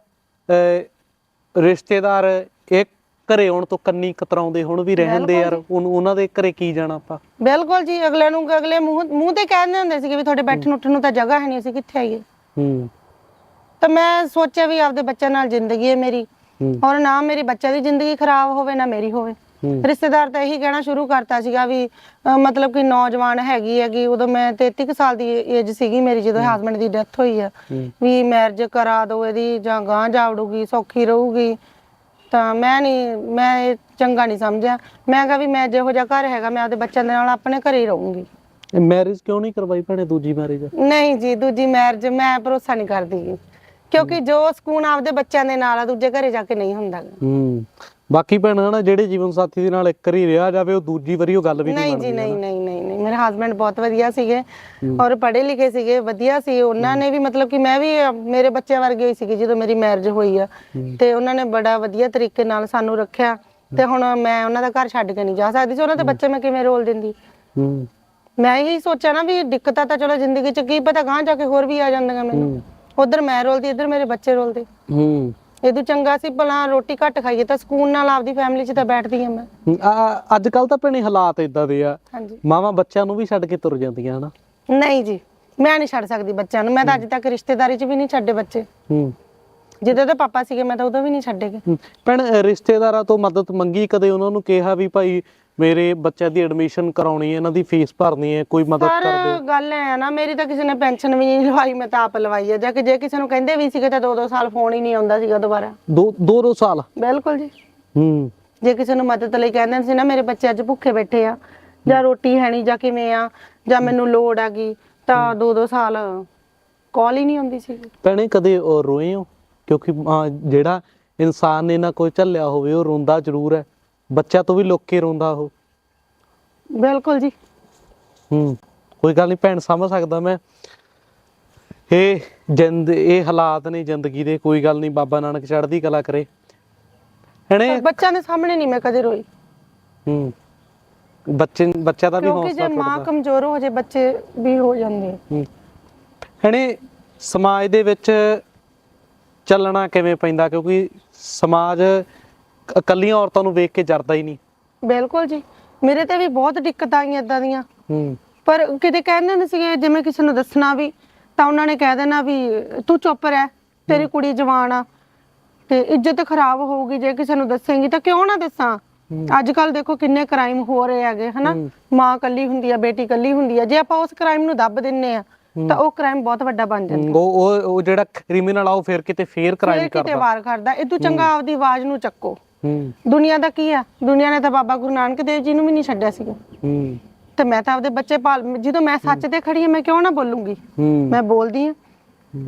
ਰਿਸ਼ਤੇਦਾਰ ਇੱਕ ਘਰੇ ਆਉਣ ਤੋਂ ਕੰਨੀ ਕਤਰਾਉਂਦੇ ਹੁਣ ਵੀ ਰਹਿੰਦੇ ਯਾਰ ਉਹਨੂੰ ਉਹਨਾਂ ਦੇ ਘਰੇ ਕੀ ਜਾਣਾ ਆਪਾਂ? ਬਿਲਕੁਲ ਜੀ ਅਗਲੇ ਨੂੰ ਅਗਲੇ ਮੂੰਹ ਮੂੰਹ ਤੇ ਕਹਿੰਦੇ ਹੁੰਦੇ ਸੀਗੇ ਵੀ ਤੁਹਾਡੇ ਬੈਠਣ ਉੱਠਣ ਨੂੰ ਤਾਂ ਜਗ੍ਹਾ ਹੈ ਨਹੀਂ ਅਸੀਂ ਕਿੱਥੇ ਆਈਏ? ਹੂੰ। ਤਾਂ ਮੈਂ ਸੋਚਿਆ ਵੀ ਆਪਦੇ ਬੱਚਿਆਂ ਨਾਲ ਜ਼ਿੰਦਗੀ ਹੈ ਮੇਰੀ। ਔਰ ਨਾ ਮੇਰੀ ਬੱਚਿਆਂ ਦੀ ਜ਼ਿੰਦਗੀ ਖਰਾਬ ਹੋਵੇ ਨਾ ਮੇਰੀ ਹੋਵੇ। ਰਿਸ਼ਤੇਦਾਰ ਤਾਂ ਇਹੀ ਕਹਿਣਾ ਸ਼ੁਰੂ ਕਰਤਾ ਸੀਗਾ ਵੀ ਮਤਲਬ ਕਿ ਨੌਜਵਾਨ ਹੈਗੀ ਹੈਗੀ ਉਦੋਂ ਮੈਂ 33 ਕੁ ਸਾਲ ਦੀ ਏਜ ਸੀਗੀ ਮੇਰੀ ਜਦੋਂ ਹਸਬੰਡ ਦੀ ਡੈਥ ਹੋਈ ਆ। ਵੀ ਮੈਰਿਜ ਕਰਾ ਦੋ ਇਹਦੀ ਜਾਂ ਗਾਂ ਜਾਵੜੂਗੀ ਸੌਖੀ ਰਹੂਗੀ। ਤਾਂ ਮੈਂ ਨਹੀਂ ਮੈਂ ਇਹ ਚੰਗਾ ਨਹੀਂ ਸਮਝਿਆ। ਮੈਂ ਕਿਹਾ ਵੀ ਮੈਂ ਜਿਹੋ ਜਿਹਾ ਘਰ ਹੈਗਾ ਮੈਂ ਆਪਦੇ ਬੱਚਿਆਂ ਦੇ ਨਾਲ ਆਪਣੇ ਘਰੇ ਹੀ ਰਹੂੰਗੀ। ਇਹ ਮੈਰਿਜ ਕਿਉਂ ਨਹੀਂ ਕਰਵਾਈ ਭੈਣੇ ਦੂਜੀ ਮੈਰਿਜ ਨਹੀਂ ਜੀ ਦੂਜੀ ਮੈਰਿਜ ਮੈਂ ਭਰੋਸਾ ਨਹੀਂ ਕਰਦੀ। ਗੀ। ਕਿਉਂਕਿ ਜੋ ਸਕੂਨ ਆਪਦੇ ਬੱਚਿਆਂ ਦੇ ਨਾਲ ਆ ਦੂਜੇ ਘਰੇ ਜਾ ਕੇ ਨਹੀਂ ਹੁੰਦਾ। ਗਾ। ਹੂੰ। ਬਾਕੀ ਭੈਣਾਂ ਨਾ ਜਿਹੜੇ ਜੀਵਨ ਸਾਥੀ ਦੇ ਨਾਲ ਇੱਕ ਵਾਰੀ ਰਿਹਾ ਜਾਵੇ ਉਹ ਦੂਜੀ ਵਾਰੀ ਉਹ ਗੱਲ ਵੀ ਨਹੀਂ ਨਹੀਂ ਜੀ ਨਹੀਂ ਨਹੀਂ। ਮੇਰੇ ਹਸਬੰਡ ਬਹੁਤ ਵਧੀਆ ਸੀਗੇ ਔਰ ਪੜ੍ਹੇ ਲਿਖੇ ਸੀਗੇ ਵਧੀਆ ਸੀ। ਉਹਨਾਂ ਨੇ ਵੀ ਮਤਲਬ ਕਿ ਮੈਂ ਵੀ ਮੇਰੇ ਬੱਚਿਆਂ ਵਰਗੇ ਹੀ ਸੀਗੀ ਜਦੋਂ ਮੇਰੀ ਮੈਰਿਜ ਹੋਈ ਆ। ਤੇ ਉਹਨਾਂ ਨੇ ਬੜਾ ਵਧੀਆ ਤਰੀਕੇ ਨਾਲ ਸਾਨੂੰ ਰੱਖਿਆ। ਤੇ ਹੁਣ ਮੈਂ ਉਹਨਾਂ ਦਾ ਘਰ ਛੱਡ ਕੇ ਨਹੀਂ ਜਾ ਸਕਦੀ ਸੀ। ਉਹਨਾਂ ਦੇ ਬੱਚੇ ਮੈਂ ਕਿਵੇਂ ਰੋਲ ਦਿੰਦੀ? ਮੈਂ ਇਹੀ ਸੋਚਿਆ ਨਾ ਵੀ ਦਿੱਕਤਾਂ ਤਾਂ ਚਲੋ ਜ਼ਿੰਦਗੀ 'ਚ ਕੀ ਪਤਾ ਗਾਂ ਜਾ ਕੇ ਹੋਰ ਵੀ ਆ ਜਾਂਦੀਆਂ ਮੈਨੂੰ। ਉਧਰ ਮੈਂ ਰੋਲਦੀ ਇੱਧਰ ਮੇਰੇ ਬੱਚੇ ਰੋਲਦੇ। ਹੂੰ। ਇਹਦੂ ਚੰਗਾ ਸੀ ਭਲਾ ਰੋਟੀ ਘੱਟ ਖਾਈਏ ਤਾਂ ਸਕੂਨ ਨਾਲ ਆਪਦੀ ਫੈਮਿਲੀ 'ਚ ਤਾਂ ਬੈਠਦੀ ਆ ਮੈਂ। ਅੱਜ ਕੱਲ ਤਾਂ ਭੈਣੇ ਹਾਲਾਤ ਇਦਾਂ ਦੇ ਆ। ਹਾਂਜੀ। ਮਾਵਾਂ ਬੱਚਿਆਂ ਨੂੰ ਵੀ ਛੱਡ ਕੇ ਤੁਰ ਜਾਂਦੀਆਂ ਹਨਾ? ਨਹੀਂ ਜੀ ਮੈਂ ਨਹੀਂ ਛੱਡ ਸਕਦੀ ਬੱਚਿਆਂ ਨੂੰ। ਮੈਂ ਤਾਂ ਅੱਜ ਤੱਕ ਰਿਸ਼ਤੇਦਾਰੀ 'ਚ ਵੀ ਨਹੀਂ ਛੱਡੇ ਬੱਚੇ। ਹੂੰ। ਜਿੱਦੋਂ ਦੇ ਪਾਪਾ ਸੀਗੇ ਮੈਂ ਤਾਂ ਉਦੋਂ ਵੀ ਨਹੀਂ ਛੱਡੇਗੇ ਹੂੰ। ਭੈਣ ਰਿਸ਼ਤੇਦਾਰਾਂ ਤੋਂ ਮਦਦ ਮੰਗੀ ਕਦੇ ਉਹਨਾਂ ਨੂੰ ਕਿਹਾ ਵੀ ਭਾਈ ਮੇਰੇ ਬੱਚਿਆਂ ਦੀ ਐਡਮਿਸ਼ਨ ਕਰਾਉਣੀ ਹੈ ਇਹਨਾਂ ਦੀ ਫੀਸ ਭਰਨੀ ਹੈ ਕੋਈ ਮਦਦ ਪਰ ਕਰ ਦਿਓ। ਗੱਲ ਐ ਆ ਨਾ ਮੇਰੀ ਤਾਂ ਕਿਸੇ ਨੇ ਪੈਨਸ਼ਨ ਵੀ ਨਹੀਂ ਲਵਾਈ ਮੈਂ ਤਾਂ ਆਪ ਲਵਾਈ ਹੈ ਜਾਂ ਕਿ ਜੇ ਕਿਸੇ ਨੂੰ ਕਹਿੰਦੇ ਵੀ ਸੀਗੇ ਤਾਂ ਦੋ ਦੋ ਸਾਲ ਫੋਨ ਹੀ ਨਹੀਂ ਆਉਂਦਾ ਸੀਗਾ ਦੁਬਾਰਾ। ਦੋ ਦੋ ਦੋ ਸਾਲ? ਬਿਲਕੁਲ ਜੀ। ਹੂੰ। ਜੇ ਕਿਸੇ ਨੂੰ ਮਦਦ ਲਈ ਕਹਿੰਦੇ ਸੀ ਨਾ ਮੇਰੇ ਬੱਚੇ ਅੱਜ ਭੁੱਖੇ ਬੈਠੇ ਆ ਜਾਂ ਰੋਟੀ ਹੈ ਨਹੀਂ ਜਾਂ ਕਿਵੇਂ ਆ ਜਾਂ ਮੈਨੂੰ ਲੋੜ ਆ ਗਈ ਤਾਂ ਦੋ ਦੋ ਸਾਲ ਕਾਲ ਹੀ ਨਹੀਂ ਆਉਂਦੀ ਸੀ ਭੈਣੇ ਕਦੇ ਰੋਏ ਹੋ? ਕਿਉਂਕਿ ਜਿਹੜਾ ਇਨਸਾਨ ਨੇ ਨਾ ਕੋਈ ਝੱਲਿਆ ਹੋਵੇ ਉਹ ਰੋਂਦਾ ਜ਼ਰੂਰ ਹੈ। ਬੱਚਾ ਤੋਂ ਵੀ ਲੁੱਕ ਕੇ ਰੋਂਦਾ ਉਹ। ਬਿਲਕੁਲ ਜੀ। ਹੂੰ ਕੋਈ ਗੱਲ ਨਹੀਂ ਭੈਣ ਸਮਝ ਸਕਦਾ ਮੈਂ। ਇਹ ਜਿੰਦ ਇਹ ਹਾਲਾਤ ਨੇ ਜ਼ਿੰਦਗੀ ਦੇ ਕੋਈ ਗੱਲ ਨਹੀਂ ਬਾਬਾ ਨਾਨਕ ਚੜ੍ਹਦੀ ਕਲਾ ਕਰੇ। ਹਣੇ? ਬੱਚਿਆਂ ਦੇ ਸਾਹਮਣੇ ਨਹੀਂ ਮੈਂ ਕਦੇ ਰੋਈ। ਹੂੰ ਬੱਚੇ ਬੱਚਾ ਦਾ ਵੀ ਕਿਉਂਕਿ ਜੇ ਹੌਸਲਾ ਮਾਂ ਕਮਜ਼ੋਰ ਹੋ ਜੇ ਬੱਚੇ ਵੀ ਹੋ ਜਾਂਦੇ। ਹੂੰ ਹਣੇ ਸਮਾਜ ਦੇ ਵਿੱਚ ਚੱਲਣਾ ਕਿਵੇਂ ਪੈਂਦਾ? ਕਿਉਂਕਿ ਸਮਾਜ ਇਕੱਲੀਆਂ ਔਰਤਾਂ ਨੂੰ ਵੇਖ ਕੇ ਜਰਦਾ ਹੀ ਨਹੀਂ। ਬਿਲਕੁਲ ਜੀ। ਮੇਰੇ ਤੇ ਵੀ ਬਹੁਤ ਦਿੱਕਤਾਂ ਆਈਆਂ ਇਦਾਂ ਦੀਆਂ। ਹੂੰ। ਪਰ ਕਿਤੇ ਕਹਿੰਦੇ ਹੁੰਦੇ ਸੀਗੇ ਜਿਵੇਂ ਕਿਸੇ ਨੂੰ ਦੱਸਣਾ ਵੀ ਤਾਂ ਉਹਨਾਂ ਨੇ ਕਹਿ ਦੇਣਾ ਵੀ ਤੂੰ ਚੁੱਪ ਰਹਿ ਤੇਰੀ ਕੁੜੀ ਜਵਾਨ ਆ ਤੇ ਇੱਜ਼ਤ ਖਰਾਬ ਹੋਊਗੀ ਜੇ ਕਿਸੇ ਨੂੰ ਦੱਸੇਂਗੀ ਤਾਂ ਕਿਉਂ ਨਾ ਦੱਸਾਂ? ਅੱਜ ਕੱਲ ਦੇਖੋ ਕਿੰਨੇ ਕ੍ਰਾਈਮ ਹੋ ਰਹੇ ਹੈਗੇ ਹਨਾ। ਮਾਂ ਕੱਲੀ ਹੁੰਦੀ ਆ ਬੇਟੀ ਕੱਲੀ ਹੁੰਦੀ ਆ। ਜੇ ਆਪਾਂ ਉਸ ਕ੍ਰਾਈਮ ਨੂੰ ਦੱਬ ਦਿੰਨੇ ਆ ਤਾਂ ਉਹ ਕ੍ਰਾਈਮ ਬਹੁਤ ਵੱਡਾ ਬਣ ਜਾਂਦਾ ਉਹ ਉਹ ਉਹ ਜਿਹੜਾ ਕ੍ਰਿਮੀਨਲ ਆ ਉਹ ਫਿਰ ਕਿਤੇ ਫੇਰ ਕ੍ਰਾਈਮ ਫੇਰ ਕਿਤੇ ਕਰਦਾ। ਵਾਰ ਕਰਦਾ। ਇਹ ਤੋਂ ਚੰਗਾ ਆਪਦੀ ਆਵਾਜ਼ ਨੂੰ ਚੱਕੋ। ਹੂੰ। ਦੁਨੀਆ ਦਾ ਕੀ ਆ? ਦੁਨੀਆ ਨੇ ਤਾਂ ਬਾਬਾ ਗੁਰੂ ਨਾਨਕ ਦੇਵ ਜੀ ਨੂੰ ਵੀ ਨਹੀਂ ਛੱਡਿਆ ਸੀਗਾ। ਹੂੰ। ਤੇ ਮੈਂ ਤਾਂ ਆਪਦੇ ਬੱਚੇ ਪਾਲ ਜਦੋਂ ਮੈਂ ਸੱਚ ਤੇ ਖੜੀ ਆ ਮੈਂ ਕਿਉਂ ਨਾ ਬੋਲੂੰਗੀ? ਮੈਂ ਬੋਲਦੀ ਆ।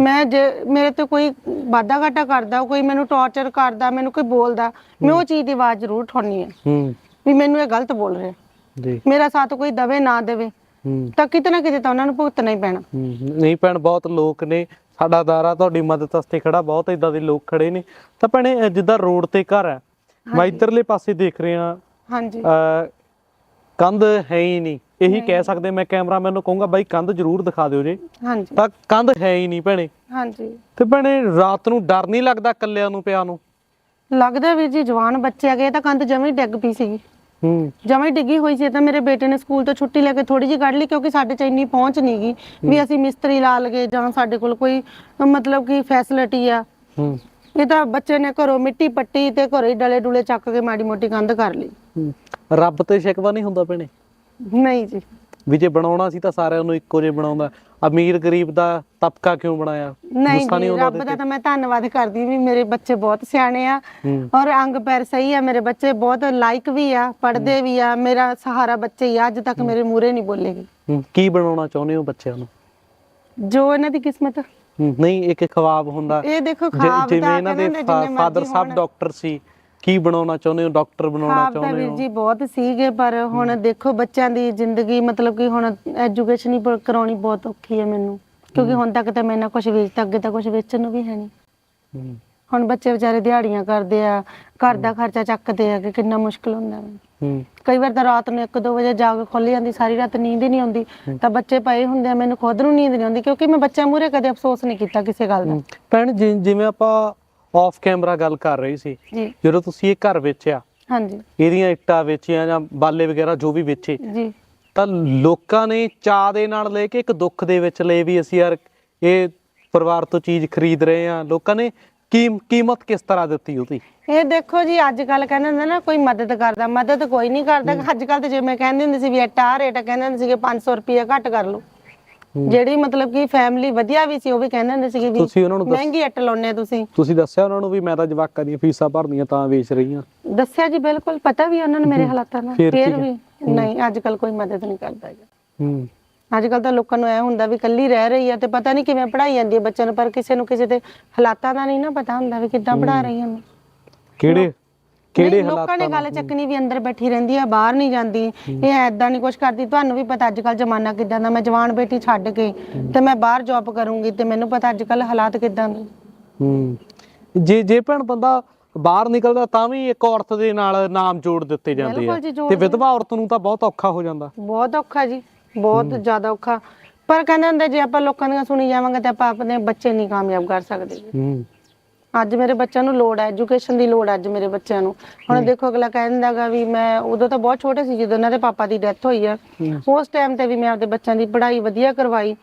ਮੈਂ ਜੇ ਮੇਰੇ ਤੇ ਕੋਈ ਵਾਦਾ ਘਾਟਾ ਕਰਦਾ ਕੋਈ ਮੈਨੂੰ ਟੌਰਚਰ ਕਰਦਾ ਮੈਨੂੰ ਕੋਈ ਬੋਲਦਾ ਮੈਂ ਉਹ ਚੀਜ਼ ਦੀ ਆਵਾਜ਼ ਜ਼ਰੂਰ ਉਠਾਉਣੀ ਹੈ ਹੂੰ। ਵੀ ਮੈਨੂੰ ਇਹ ਗਲਤ ਬੋਲ ਰਿਹਾ। ਜੀ। ਮੇਰਾ ਸਾਥ ਕੋਈ ਦਵੇ ਨਾ ਦੇਵੇ। ਹੂੰ। ਤਾਂ ਕਿਤੇ ਨਾ ਕਿਤੇ ਤਾਂ ਉਹਨਾਂ ਨੂੰ ਭੁਗਤਣਾ ਹੀ ਪੈਣਾ। ਹੂੰ, ਨਹੀਂ ਭੈਣ ਬਹੁਤ ਲੋਕ ਨੇ। ਸਾਡਾ ਦਾਰਾ ਤੁਹਾਡੀ ਮਦਦ ਵਾਸਤੇ ਖੜਾ ਬਹੁਤ ਇਦਾਂ ਦੇ ਲੋਕ ਖੜੇ ਨੇ। ਤਾਂ ਭੈਣੇ ਅ, ਜਿੱਦਾਂ ਰੋਡ ਤੇ ਘਰ ਹੈ ਮੈਂ ਇਧਰਲੇ ਪਾਸੇ ਦੇਖ ਰਿਹਾ। ਹਾਂਜੀ। ਅ ਕੰਧ ਹੈ ਹੀ ਨਹੀਂ। ਇਹੀ ਕਹਿ ਸਕਦੇ ਮੈਂ ਕੈਮਰਾਮੈਨ ਨੂੰ ਕਹੂੰਗਾ ਬਾਈ ਕੰਧ ਜ਼ਰੂਰ ਦਿਖਾ ਦਿਓ ਜੇ। ਹਾਂਜੀ। ਤਾਂ ਕੰਧ ਹੈ ਹੀ ਨਹੀਂ ਭੈਣੇ। ਹਾਂਜੀ। ਤੇ ਭੈਣੇ ਰਾਤ ਨੂੰ ਡਰ ਨਹੀਂ ਲੱਗਦਾ ਕੱਲਿਆਂ ਨੂੰ ਪਿਆ ਨੂੰ? ਲੱਗਦਾ ਵੀਰ ਜੀ ਜਵਾਨ ਬੱਚੇ ਹੈਗੇ ਤਾਂ ਕੰਧ ਜਮੇ ਡਿੱਗ ਪਈ ਸੀਗੀ। ਹੂੰ। ਜਮੇ ਡਿੱਗੀ ਹੋਈ ਸੀ ਤਾਂ ਮੇਰੇ ਬੇਟੇ ਨੇ ਸਕੂਲ ਤੋਂ ਛੁੱਟੀ ਲੈ ਕੇ ਥੋੜੀ ਜਿਹੀ ਕੱਢ ਲਈ ਕਿਉਂਕਿ ਸਾਡੇ ਚ ਇੰਨੀ ਪਹੁੰਚ ਨਹੀਂ ਗਈ ਵੀ ਅਸੀਂ ਮਿਸਤਰੀ ਲਾ ਲਗੇ ਜਾਂ ਸਾਡੇ ਕੋਲ ਕੋਈ ਮਤਲਬ ਕਿ ਫੈਸਿਲਿਟੀ ਆ। ਹੂੰ। ਇਹ ਤਾਂ ਬੱਚੇ ਨੇ ਘਰੋਂ ਮਿੱਟੀ ਪੱਟੀ ਤੇ ਘਰੋਂ ਡਲੇ ਡੁਲੇ ਚੱਕ ਕੇ ਮਾੜੀ ਮੋਟੀ ਕੰਧ ਕਰ ਲਈ। ਹੂੰ। ਰੱਬ ਤੇ ਸ਼ਿਕਵਾ ਨਹੀਂ ਹੁੰਦਾ ਭੈਣੇ। ਨਹੀਂ ਜੀ। ਵੀ ਜੇ ਬਣਾਉਣਾ ਸੀ ਤਾਂ ਸਾਰਿਆਂ ਨੂੰ ਇੱਕੋ ਜਿਹਾ ਬਣਾਉਂਦਾ। ਅਮੀਰ ਗਰੀਬ ਦਾ ਤਬਕਾ ਕਿਉਂ ਬਣਾਇਆ? ਨਹੀਂ ਜੀ ਰੱਬ ਦਾ ਤੇ? ਮੈਂ ਧੰਨਵਾਦ ਕਰਦੀ ਵੀ ਮੇਰੇ ਬੱਚੇ ਬਹੁਤ ਸਿਆਣੇ ਆ ਹੂੰ। ਔਰ ਅੰਗ ਪੈਰ ਸਹੀ ਆ ਮੇਰੇ ਬੱਚੇ ਬਹੁਤ ਲਾਇਕ ਵੀ ਆ ਪੜ੍ਹਦੇ ਵੀ ਆ ਮੇਰਾ ਸਹਾਰਾ ਬੱਚੇ ਹੀ ਆ ਅੱਜ ਤੱਕ ਮੇਰੇ ਮੂਹਰੇ ਨਹੀਂ ਬੋਲੇਗੀ। ਹੂੰ, ਕੀ ਬਣਾਉਣਾ ਚਾਹੁੰਦੇ ਹੋ ਬੱਚਿਆਂ ਨੂੰ? ਜੋ ਇਹਨਾਂ ਦੀ ਕਿਸਮਤ। ਹੂੰ, ਨਹੀਂ ਇੱਕ ਖਵਾਬ ਹੁੰਦਾ। ਇਹ ਦੇਖੋ ਜਿ- ਖਾਬ ਜਿਵੇਂ ਇਹਨਾਂ ਦੇ ਕਹਿੰਦੇ ਜਿੰਨੇ ਫਾਦਰ ਸਾਹਿਬ ਹੋਣ। ਡਾਕਟਰ ਸੀ ਕੀ ਬਣਾਉਣਾ ਚਾਹੁੰਦੇ ਹੋ ਡਾਕਟਰ ਬਣਾਉਣਾ ਖਾਬ ਤਾਂ ਚਾਹੁੰਦੇ ਵੀਰ ਹੋ? ਜੀ ਬਹੁਤ ਸੀਗੇ ਪਰ ਹੁਣ ਦੇਖੋ ਬੱਚਿਆਂ ਦੀ ਜ਼ਿੰਦਗੀ ਮਤਲਬ ਕਿ ਹੁਣ ਐਜੂਕੇਸ਼ਨ ਹੀ ਕਰਾਉਣੀ ਬਹੁਤ ਔਖੀ ਹੈ ਮੈਨੂੰ। ਕਿਉਂਕਿ ਹੁਣ ਤੱਕ ਤਾਂ ਮੈਂ ਨਾ ਕੁਝ ਵੇਚਤਾ ਅੱਗੇ ਤਾਂ ਕੁਝ ਵੇਚਣ ਨੂੰ ਵੀ ਹੈ ਨਹੀਂ। ਹੂੰ, ਹੁਣ ਬੱਚੇ ਵਿਚਾਰੇ ਦਿਹਾੜੀਆਂ ਕਰਦੇ ਆ ਘਰ ਦਾ ਖਰਚਾ ਚੱਕਦੇ ਆ ਕਿ ਕਿੰਨਾ ਮੁਸ਼ਕਲ ਹੁੰਦਾ। ਹੂੰ। ਕਈ ਵਾਰ ਤਾਂ ਰਾਤ ਨੂੰ 1-2 ਵਜੇ ਜਾਗ ਖੁੱਲ ਜਾਂਦੀ ਸਾਰੀ ਰਾਤ ਨੀਂਦ ਹੀ ਨਹੀਂ ਆਉਂਦੀ। ਤਾਂ ਬੱਚੇ ਪਏ ਹੁੰਦੇ ਆ ਮੈਨੂੰ ਖੁਦ ਨੂੰ ਨੀਂਦ ਨਹੀਂ ਆਉਂਦੀ ਕਿਉਂਕਿ ਮੈਂ ਬੱਚਿਆਂ ਮੂਹਰੇ ਕਦੇ ਅਫਸੋਸ ਨਹੀਂ ਕੀਤਾ ਕਿਸੇ ਗੱਲ ਦਾ। ਹੂੰ। ਭੈਣ ਜਿ- ਜਿਵੇਂ ਆਪਾਂ ਆਫ ਕੈਮਰਾ ਗੱਲ ਕਰ ਰਹੇ ਸੀ। ਜੀ। ਜਦੋਂ ਤੁਸੀਂ ਇਹ ਘਰ ਵੇਚਿਆ ਹਾਂਜੀ। ਇਹਦੀਆਂ ਇੱਟਾਂ ਵੇਚੀਆਂ ਜਾਂ ਬਾਲੇ ਵਗੈਰਾ ਜੋ ਵੀ ਵੇਚੇ ਜੀ। ਤਾਂ ਲੋਕਾਂ ਨੇ ਚਾਹ ਦੇ ਨਾਲ ਲੈ ਕੇ ਇੱਕ ਦੁੱਖ ਦੇ ਵਿੱਚ ਲਏ ਵੀ ਅਸੀਂ ਯਾਰ ਇਹ ਪਰਿਵਾਰ ਤੋਂ ਚੀਜ਼ ਖਰੀਦ ਰਹੇ ਆ ਲੋਕਾਂ ਨੇ ਕੀਮ ਕੀਮਤ ਕਿਸ ਤਰ੍ਹਾਂ ਦਿੱਤੀ ਉਹਦੀ? ਇਹ ਦੇਖੋ ਜੀ ਅੱਜ ਕੱਲ ਕਹਿੰਦੇ ਹੁੰਦੇ ਨਾ ਕੋਈ ਮਦਦ ਕਰਦਾ ਮਦਦ ਕੋਈ ਨਹੀਂ ਕਰਦਾ। ਅੱਜ ਕੱਲ ਤੇ ਜਿਵੇਂ ਕਹਿੰਦੇ ਹੁੰਦੇ ਸੀ ਵੀ ਇਹ ਟਾਰ ਰੇਟ ਕਹਿੰਦੇ ਹੁੰਦੇ ਸੀਗੇ 500 ਰੁਪਏ ਘੱਟ ਕਰ ਲਓ। ਜਿਹੜੀ ਮਤਲਬ ਕਿ ਫੈਮਿਲੀ ਵਧੀਆ ਵੀ ਸੀ ਉਹ ਵੀ ਕਹਿੰਦੇ ਹੁੰਦੇ ਸੀਗੇ ਵੀ ਤੁਸੀਂ ਉਹਨਾਂ ਨੂੰ ਦੱਸ- ਮਹਿੰਗੀ ਇੱਟ ਲਾਉਨੇ ਤੁਸੀਂ। ਤੁਸੀਂ ਦੱਸਿਆ ਉਹਨਾਂ ਨੂੰ ਵੀ ਮੈਂ ਤਾਂ ਜਵਾਕਾਂ ਦੀਆਂ ਫੀਸਾਂ ਭਰਨੀਆਂ ਤਾਂ ਵੇਚ ਰਹੀ ਹਾਂ। ਦੱਸਿਆ ਜੀ ਬਿਲਕੁਲ। ਪਤਾ ਵੀ ਉਹਨਾਂ ਨੂੰ ਮੇਰੇ ਹਾਲਾਤਾਂ ਦਾ। ਫਿਰ ਫਿਰ ਠੀਕ ਹੈ। ਵੀ ਨਹੀਂ ਅੱਜ ਕੱਲ ਕੋਈ ਮਦਦ ਨਹੀਂ ਕਰਦਾ ਜੀ ਹੂੰ। ਅੱਜ ਕੱਲ ਤਾਂ ਲੋਕਾਂ ਨੂੰ ਐ ਹੁੰਦਾ ਵੀ ਕੱਲੀ ਰਹਿ ਰਹੀ ਹੈ ਤੇ ਪਤਾ ਨਹੀਂ ਕਿਵੇਂ ਪੜਾਈ ਜਾਂਦੀ ਹੈ ਬੱਚਿਆਂ ਨੂੰ ਪਰ ਕਿਸੇ ਨੂੰ ਕਿਸੇ ਦੇ ਹਾਲਾਤਾਂ ਦਾ ਨਹੀਂ ਨਾ ਪਤਾ ਹੁੰਦਾ ਵੀ ਕਿੱਦਾਂ ਪੜਾ ਰਹੀ ਹੈ ਕਿਹੜੇ? ਕਿਹੜੇ ਨਹੀਂ, ਲੋਕਾਂ ਹਾਲਾਤਾਂ ਨੇ? ਗੱਲ ਚੱਕਣੀ ਵੀ ਅੰਦਰ ਬੈਠੀ ਰਹਿੰਦੀ ਆ ਬਾਹਰ ਨਹੀਂ ਜਾਂਦੀ। ਇਹ ਐਦਾਂ ਨਹੀਂ ਕੁਝ ਕਰਦੀ। ਤੁਹਾਨੂੰ ਵੀ ਪਤਾ ਅੱਜ ਕੱਲ ਜ਼ਮਾਨਾ ਕਿਦਾਂ ਦਾ ਮੈਂ ਜਵਾਨ ਬੇਟੀ ਛੱਡ ਕੇ ਤੇ ਮੈਂ ਬਾਹਰ ਜੌਬ ਕਰੂੰਗੀ ਤੇ ਮੈਨੂੰ ਪਤਾ ਅੱਜ ਕੱਲ ਹਾਲਾਤ ਕਿਦਾਂ ਦੇ ਹੂੰ। ਜੇ ਜੇ ਭੈਣ ਬੰਦਾ ਬਾਹਰ ਨਿਕਲਦਾ ਤਾਂ ਵੀ ਇੱਕ ਔਰਤ ਦੇ ਨਾਲ ਨਾਮ ਜੋੜ ਦਿੱਤੇ ਜਾਂਦੇ ਆ। ਤੇ ਵਿਧਵਾ ਔਰਤ ਨੂੰ ਤਾਂ ਬਹੁਤ ਔਖਾ ਹੋ ਜਾਂਦਾ। ਬਹੁਤ ਔਖਾ ਜੀ ਬਹੁਤ ਜ਼ਿਆਦਾ ਔਖਾ। ਪਰ ਕਹਿੰਦੇ ਹੁੰਦੇ ਜੇ ਆਪਾਂ ਲੋਕਾਂ ਦੀਆਂ ਸੁਣੀ ਜਾਵਾਂਗੇ ਤੇ ਆਪਾਂ ਆਪਣੇ ਬੱਚੇ ਨਹੀਂ ਕਾਮਯਾਬ ਕਰ ਸਕਦੇ। ਹੂੰ। ਅੱਜ ਮੇਰੇ ਬੱਚਿਆਂ ਨੂੰ ਲੋੜ ਹੈ ਐਜੂਕੇਸ਼ਨ ਦੀ ਲੋੜ ਹੈ ਅੱਜ ਮੇਰੇ ਬੱਚਿਆਂ ਨੂੰ। ਹੁਣ ਦੇਖੋ ਅਗਲਾ ਕਹਿੰਦਾਗਾ ਵੀ ਮੈਂ ਉਦੋਂ ਤਾਂ ਬਹੁਤ ਛੋਟੇ ਸੀ ਜਦੋਂ ਇਹਨਾਂ ਦੇ ਪਾਪਾ ਦੀ ਡੈਥ ਹੋਈ ਆ। ਹੂੰ। ਉਸ ਟਾਈਮ ਤੇ ਵੀ ਮੈਂ ਆਪਦੇ ਬੱਚਿਆਂ ਦੀ ਪੜ੍ਹਾਈ ਵਧੀਆ ਕਰਵਾਈ।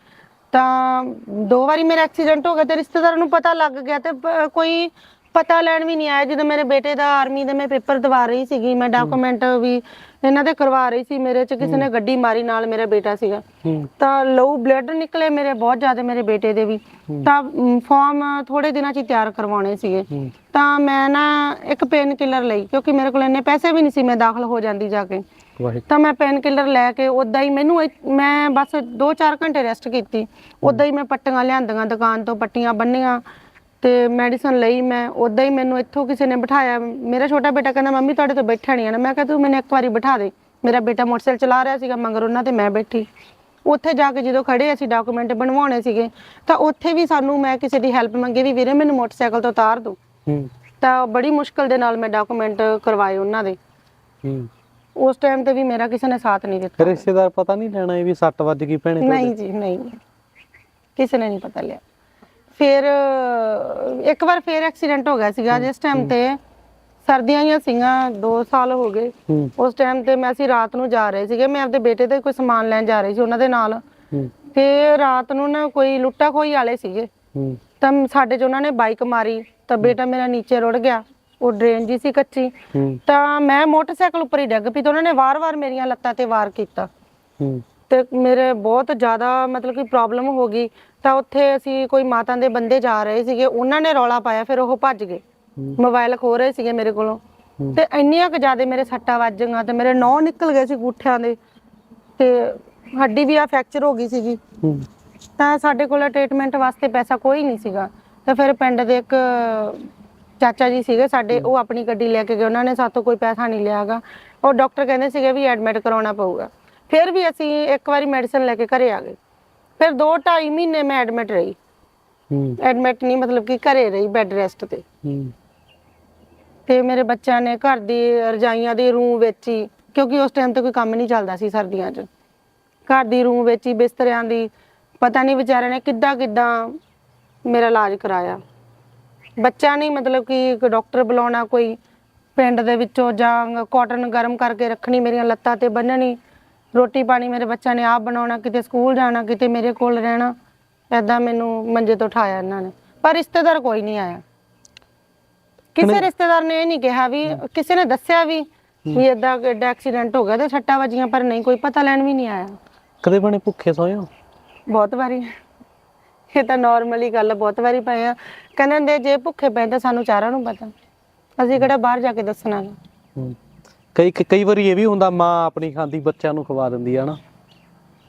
ਤਾਂ ਦੋ ਵਾਰੀ ਮੇਰਾ ਐਕਸੀਡੈਂਟ ਹੋ ਗਿਆ ਤੇ ਰਿਸ਼ਤੇਦਾਰਾਂ ਨੂੰ ਪਤਾ ਲੱਗ ਗਿਆ ਤੇ ਪ- ਕੋਈ ਪਤਾ ਲੈਣ ਵੀ ਨਹੀਂ ਆਇਆ। ਜਦੋਂ ਮੇਰੇ ਬੇਟੇ ਦਾ ਆਰਮੀ ਦੇ ਮੈਂ ਪੇਪਰ ਦਵਾ ਰਹੀ ਸੀਗੀ ਮੈਂ ਡਾਕੂਮੈਂਟ ਵੀ ਇਹਨਾਂ ਦੇ ਕਰਵਾ ਰਹੀ ਸੀ ਮੇਰੇ ਚ ਕਿਸੇ ਨੇ ਗੱਡੀ ਮਾਰੀ ਨਾਲ ਮੇਰਾ ਬੇਟਾ ਸੀਗਾ। ਹੂੰ। ਤਾਂ ਲੋ ਬਲੱਡ ਨਿਕਲੇ ਮੇਰੇ ਬਹੁਤ ਜ਼ਿਆਦਾ ਮੇਰੇ ਬੇਟੇ ਦੇ ਵੀ। ਤਾਂ ਫਾਰਮ ਥੋੜੇ ਦਿਨਾਂ ਚ ਹੀ ਤਿਆਰ ਕਰਵਾਉਣੇ ਸੀਗੇ। ਹੂੰ। ਤਾਂ ਮੈਂ ਨਾ ਇੱਕ ਪੇਨ ਕਿਲਰ ਲਈ ਕਿਉਂਕਿ ਮੇਰੇ ਕੋਲ ਇੰਨੇ ਪੈਸੇ ਵੀ ਨਹੀਂ ਸੀ ਮੈਂ ਦਾਖਲ ਹੋ ਜਾਂਦੀ ਜਾ ਕੇ। ਵਾਹਿਗੁਰੂ। ਤਾਂ ਮੈਂ ਪੇਨ ਕਿਲਰ ਲੈ ਕੇ ਉਦਾਂ ਹੀ ਮੈਨੂੰ ਮੈਂ ਬਸ 2-4 ਘੰਟੇ ਰੈਸਟ ਕੀਤੀ। ਉਦਾਂ ਹੀ ਮੈਂ ਪੱਟੀਆਂ ਲਿਆਂਦੀਆਂ ਦੁਕਾਨ ਤੋਂ ਪੱਟੀਆਂ ਬੰਨੀਆਂ। ਤੇ ਮੈਡੀਸਨ ਲਈ ਮੈਂ ਉਦਾਂ ਹੀ ਮੈਨੂੰ ਇੱਥੋਂ ਕਿਸੇ ਨੇ ਬਿਠਾਇਆ। ਮੇਰਾ ਛੋਟਾ ਬੇਟਾ ਕਹਿੰਦਾ ਮੰਮੀ ਤੁਹਾਡੇ ਤੋਂ ਬੈਠਾ ਨਹੀਂ ਆਣਾ ਮੈਂ ਕਿਹਾ ਤੂੰ ਮੈਨੂੰ ਇੱਕ ਵਾਰੀ ਬਿਠਾ ਦੇ। ਮੇਰਾ ਬੇਟਾ ਮੋਟਰਸਾਈਕਲ ਚਲਾ ਰਿਹਾ ਸੀਗਾ ਮਗਰ ਉਹਨਾਂ ਤੇ ਮੈਂ ਬੈਠੀ। ਉੱਥੇ ਜਾ ਕੇ ਜਦੋਂ ਖੜੇ ਅਸੀਂ ਡਾਕੂਮੈਂਟ ਬਣਵਾਉਣੇ ਸੀਗੇ ਤਾਂ ਉੱਥੇ ਵੀ ਸਾਨੂੰ ਮੈਂ ਕਿਸੇ ਦੀ ਹੈਲਪ ਮੰਗੀ ਵੀ ਵੀਰੇ ਮੈਨੂੰ ਮੋਟਰਸਾਈਕਲ ਤੋਂ ਉਤਾਰ ਦਿਓ। ਹੂੰ। ਤਾਂ ਬੜੀ ਮੁਸ਼ਕਲ ਦੇ ਨਾਲ ਮੈਂ ਡਾਕੂਮੈਂਟ ਕਰਵਾਏ ਉਹਨਾਂ ਦੇ। ਹੂੰ। ਉਸ ਟਾਈਮ ਤੇ ਵੀ ਮੇਰਾ ਕਿਸੇ ਨੇ ਸਾਥ ਨਹੀਂ ਦਿੱਤਾ। ਰਿਸ਼ਤੇਦਾਰ ਪਤਾ ਨਹੀਂ ਲੈਣਾ ਇਹ ਵੀ ਸੱਟ ਵੱਜ ਗਈ ਭੈਣੇ? ਨਹੀਂ ਜੀ ਨਹੀਂ। ਕਿਸੇ ਨੇ ਨਹੀਂ ਪਤਾ ਲਿਆ। ਫਿਰ ਇੱਕ ਵਾਰ ਫੇਰ ਐਕਸੀਡੈਂਟ ਹੋ ਗਿਆ ਸੀਗਾ ਜਿਸ ਟਾਈਮ ਤੇ ਸਰਦੀਆਂ ਹੀ ਸੀਗੀਆਂ 2 ਸਾਲ ਹੋ ਗਏ। ਉਸ ਟਾਈਮ ਤੇ ਮੈਂ ਅਸੀਂ ਰਾਤ ਨੂੰ ਜਾ ਰਹੇ ਸੀਗੇ ਮੈਂ ਆਪਦੇ ਬੇਟੇ ਦੇ ਕੋਈ ਸਮਾਨ ਲੈਣ ਜਾ ਰਹੀ ਸੀ ਉਹਨਾਂ ਦੇ ਨਾਲ। ਤੇ ਰਾਤ ਨੂੰ ਨਾ ਕੋਈ ਲੁੱਟਾ ਖੋਈ ਵਾਲੇ ਸੀਗੇ। ਤਾਂ ਸਾਡੇ ਚ ਉਹਨਾਂ ਨੇ ਬਾਈਕ ਮਾਰੀ ਤਾਂ ਬੇਟਾ ਮੇਰਾ ਨੀਚੇ ਰੁੜ ਗਿਆ ਉਹ ਡਰੇਨ ਜੀ ਸੀ ਕੱਚੀ। ਤਾਂ ਮੈਂ ਮੋਟਰਸਾਈਕਲ ਉੱਪਰ ਹੀ ਡਿੱਗ ਪਈ ਤਾਂ ਉਹਨਾਂ ਨੇ ਵਾਰ-ਵਾਰ ਮੇਰੀਆਂ ਲੱਤਾਂ ਤੇ ਵਾਰ ਕੀਤਾ। ਤੇ ਮੇਰੇ ਬਹੁਤ ਜ਼ਿਆਦਾ ਮਤਲਬ ਕਿ ਪ੍ਰੋਬਲਮ ਹੋ ਗਈ। ਤਾਂ ਉੱਥੇ ਅਸੀਂ ਕੋਈ ਮਾਤਾ ਦੇ ਬੰਦੇ ਜਾ ਰਹੇ ਸੀਗੇ। ਉਹਨਾਂ ਨੇ ਰੌਲਾ ਪਾਇਆ ਫਿਰ ਉਹ ਭੱਜ ਗਏ। ਮੋਬਾਈਲ ਖੋ ਰਹੇ ਸੀਗੇ ਮੇਰੇ ਕੋਲੋਂ। ਤੇ ਇੰਨੀਆਂ ਕੁ ਜ਼ਿਆਦਾ ਮੇਰੇ ਸੱਟਾਂ ਵੱਜੀਆਂ ਤੇ ਮੇਰੇ ਨੌ ਨਿਕਲ ਗਏ ਸੀ ਗੁੱਠਿਆਂ ਦੇ। ਤੇ ਹੱਡੀ ਵੀ ਆ ਫ੍ਰੈਕਚਰ ਹੋ ਗਈ ਸੀਗੀ। ਤਾਂ ਸਾਡੇ ਕੋਲ ਟ੍ਰੀਟਮੈਂਟ ਵਾਸਤੇ ਪੈਸਾ ਕੋਈ ਨਹੀਂ ਸੀਗਾ। ਤਾਂ ਫਿਰ ਪਿੰਡ ਦੇ ਇੱਕ ਚਾਚਾ ਜੀ ਸੀਗੇ ਸਾਡੇ ਉਹ ਆਪਣੀ ਗੱਡੀ ਲੈ ਕੇ ਗਏ। ਉਹਨਾਂ ਨੇ ਸਾਤੋਂ ਕੋਈ ਪੈਸਾ ਨਹੀਂ ਲਿਆਗਾ ਉਹ ਡਾਕਟਰ ਕਹਿੰਦੇ ਸੀਗੇ ਵੀ ਐਡਮਿਟ ਕਰਾਉਣਾ ਪਊਗਾ। ਫਿਰ ਵੀ ਅਸੀਂ ਇੱਕ ਵਾਰੀ ਮੈਡੀਸਨ ਲੈ ਕੇ ਘਰੇ ਆ ਗਏ। ਫਿਰ 2.5 ਮਹੀਨੇ ਮੈਂ ਐਡਮਿਟ ਰਹੀ। ਹੂੰ। ਐਡਮਿਟ ਨਹੀਂ ਮਤਲਬ ਕਿ ਘਰੇ ਰਹੀ ਬੈੱਡ ਰੈਸਟ ਤੇ। ਹੂੰ। ਤੇ ਮੇਰੇ ਬੱਚਿਆਂ ਨੇ ਘਰ ਦੀ ਰਜਾਈਆਂ ਦੀ ਰੂਮ ਵਿੱਚ ਹੀ ਕਿਉਂਕਿ ਉਸ ਟਾਈਮ ਤੇ ਕੋਈ ਕੰਮ ਨਹੀਂ ਚੱਲਦਾ ਸੀ ਸਰਦੀਆਂ 'ਚ। ਘਰ ਦੀ ਰੂਮ ਵਿੱਚ ਹੀ ਬਿਸਤਰਿਆਂ ਦੀ ਪਤਾ ਨਹੀਂ ਵਿਚਾਰਿਆਂ ਨੇ ਕਿੱਦਾਂ ਕਿੱਦਾਂ ਮੇਰਾ ਇਲਾਜ ਕਰਾਇਆ। ਬੱਚਾ ਨਹੀਂ ਮਤਲਬ ਕਿ ਇੱਕ ਡਾਕਟਰ ਬੁਲਾਉਣਾ ਕੋਈ ਪਿੰਡ ਦੇ ਵਿੱਚੋਂ ਜਾਂ ਕਾਟਨ ਗਰਮ ਕਰਕੇ ਰੱਖਣੀ ਮੇਰੀਆਂ ਲੱਤਾਂ ਤੇ ਬੰਨਣੀ ਰੋਟੀ ਪਾਣੀ ਮੇਰੇ ਬੱਚਿਆਂ ਨੇ ਆਪ ਬਣਾਉਣਾ ਕਿਤੇ ਸਕੂਲ ਜਾਣਾ ਕਿਤੇ ਮੇਰੇ ਕੋਲ ਰਹਿਣਾ ਐਦਾਂ ਮੈਨੂੰ ਮੰਜੇ ਤੋਂ ਉਠਾਇਆ ਇਹਨਾਂ ਨੇ। ਪਰ ਰਿਸ਼ਤੇਦਾਰ ਕੋਈ ਨਹੀਂ ਆਇਆ। ਕਿਸੇ ਰਿਸ਼ਤੇਦਾਰ ਨੇ ਇਹ ਨਹੀਂ ਕਿਹਾ ਵੀ ਕਿਸੇ ਨੇ ਦੱਸਿਆ ਵੀ ਵੀ ਏਦਾਂ ਐਡਾ ਐਕਸੀਡੈਂਟ ਹੋ ਗਿਆ ਤੇ ਛੱਟਾ ਵੱਜੀਆਂ ਪਰ ਨਹੀਂ ਕੋਈ ਪਤਾ ਲੈਣ ਵੀ ਨਹੀਂ ਆਇਆ। ਕਦੇ ਬਣੇ ਭੁੱਖੇ ਸੋਏ ਹੋ? ਬਹੁਤ ਵਾਰੀ। ਇਹ ਤਾਂ ਨਾਰਮਲੀ ਗੱਲ ਆ, ਬਹੁਤ ਵਾਰੀ ਪਏ ਆ। ਕਹਿੰਦੇ ਹੁੰਦੇ ਜੇ ਭੁੱਖੇ ਪਏ ਤਾਂ ਸਾਨੂੰ ਚਾਰਾਂ ਨੂੰ ਪਤਾ। ਅਸੀਂ ਕਿਹੜਾ ਬਾਹਰ ਜਾ ਕੇ ਦੱਸਣਾ। ਗਾ। ਹੂੰ। ਕਈ ਕਈ ਵਾਰੀ ਇਹ ਵੀ ਹੁੰਦਾ ਮਾਂ ਆਪਣੀ ਖਾਂਦੀ ਬੱਚਿਆਂ ਨੂੰ ਖਵਾ ਦਿੰਦੀ ਆ ਨਾ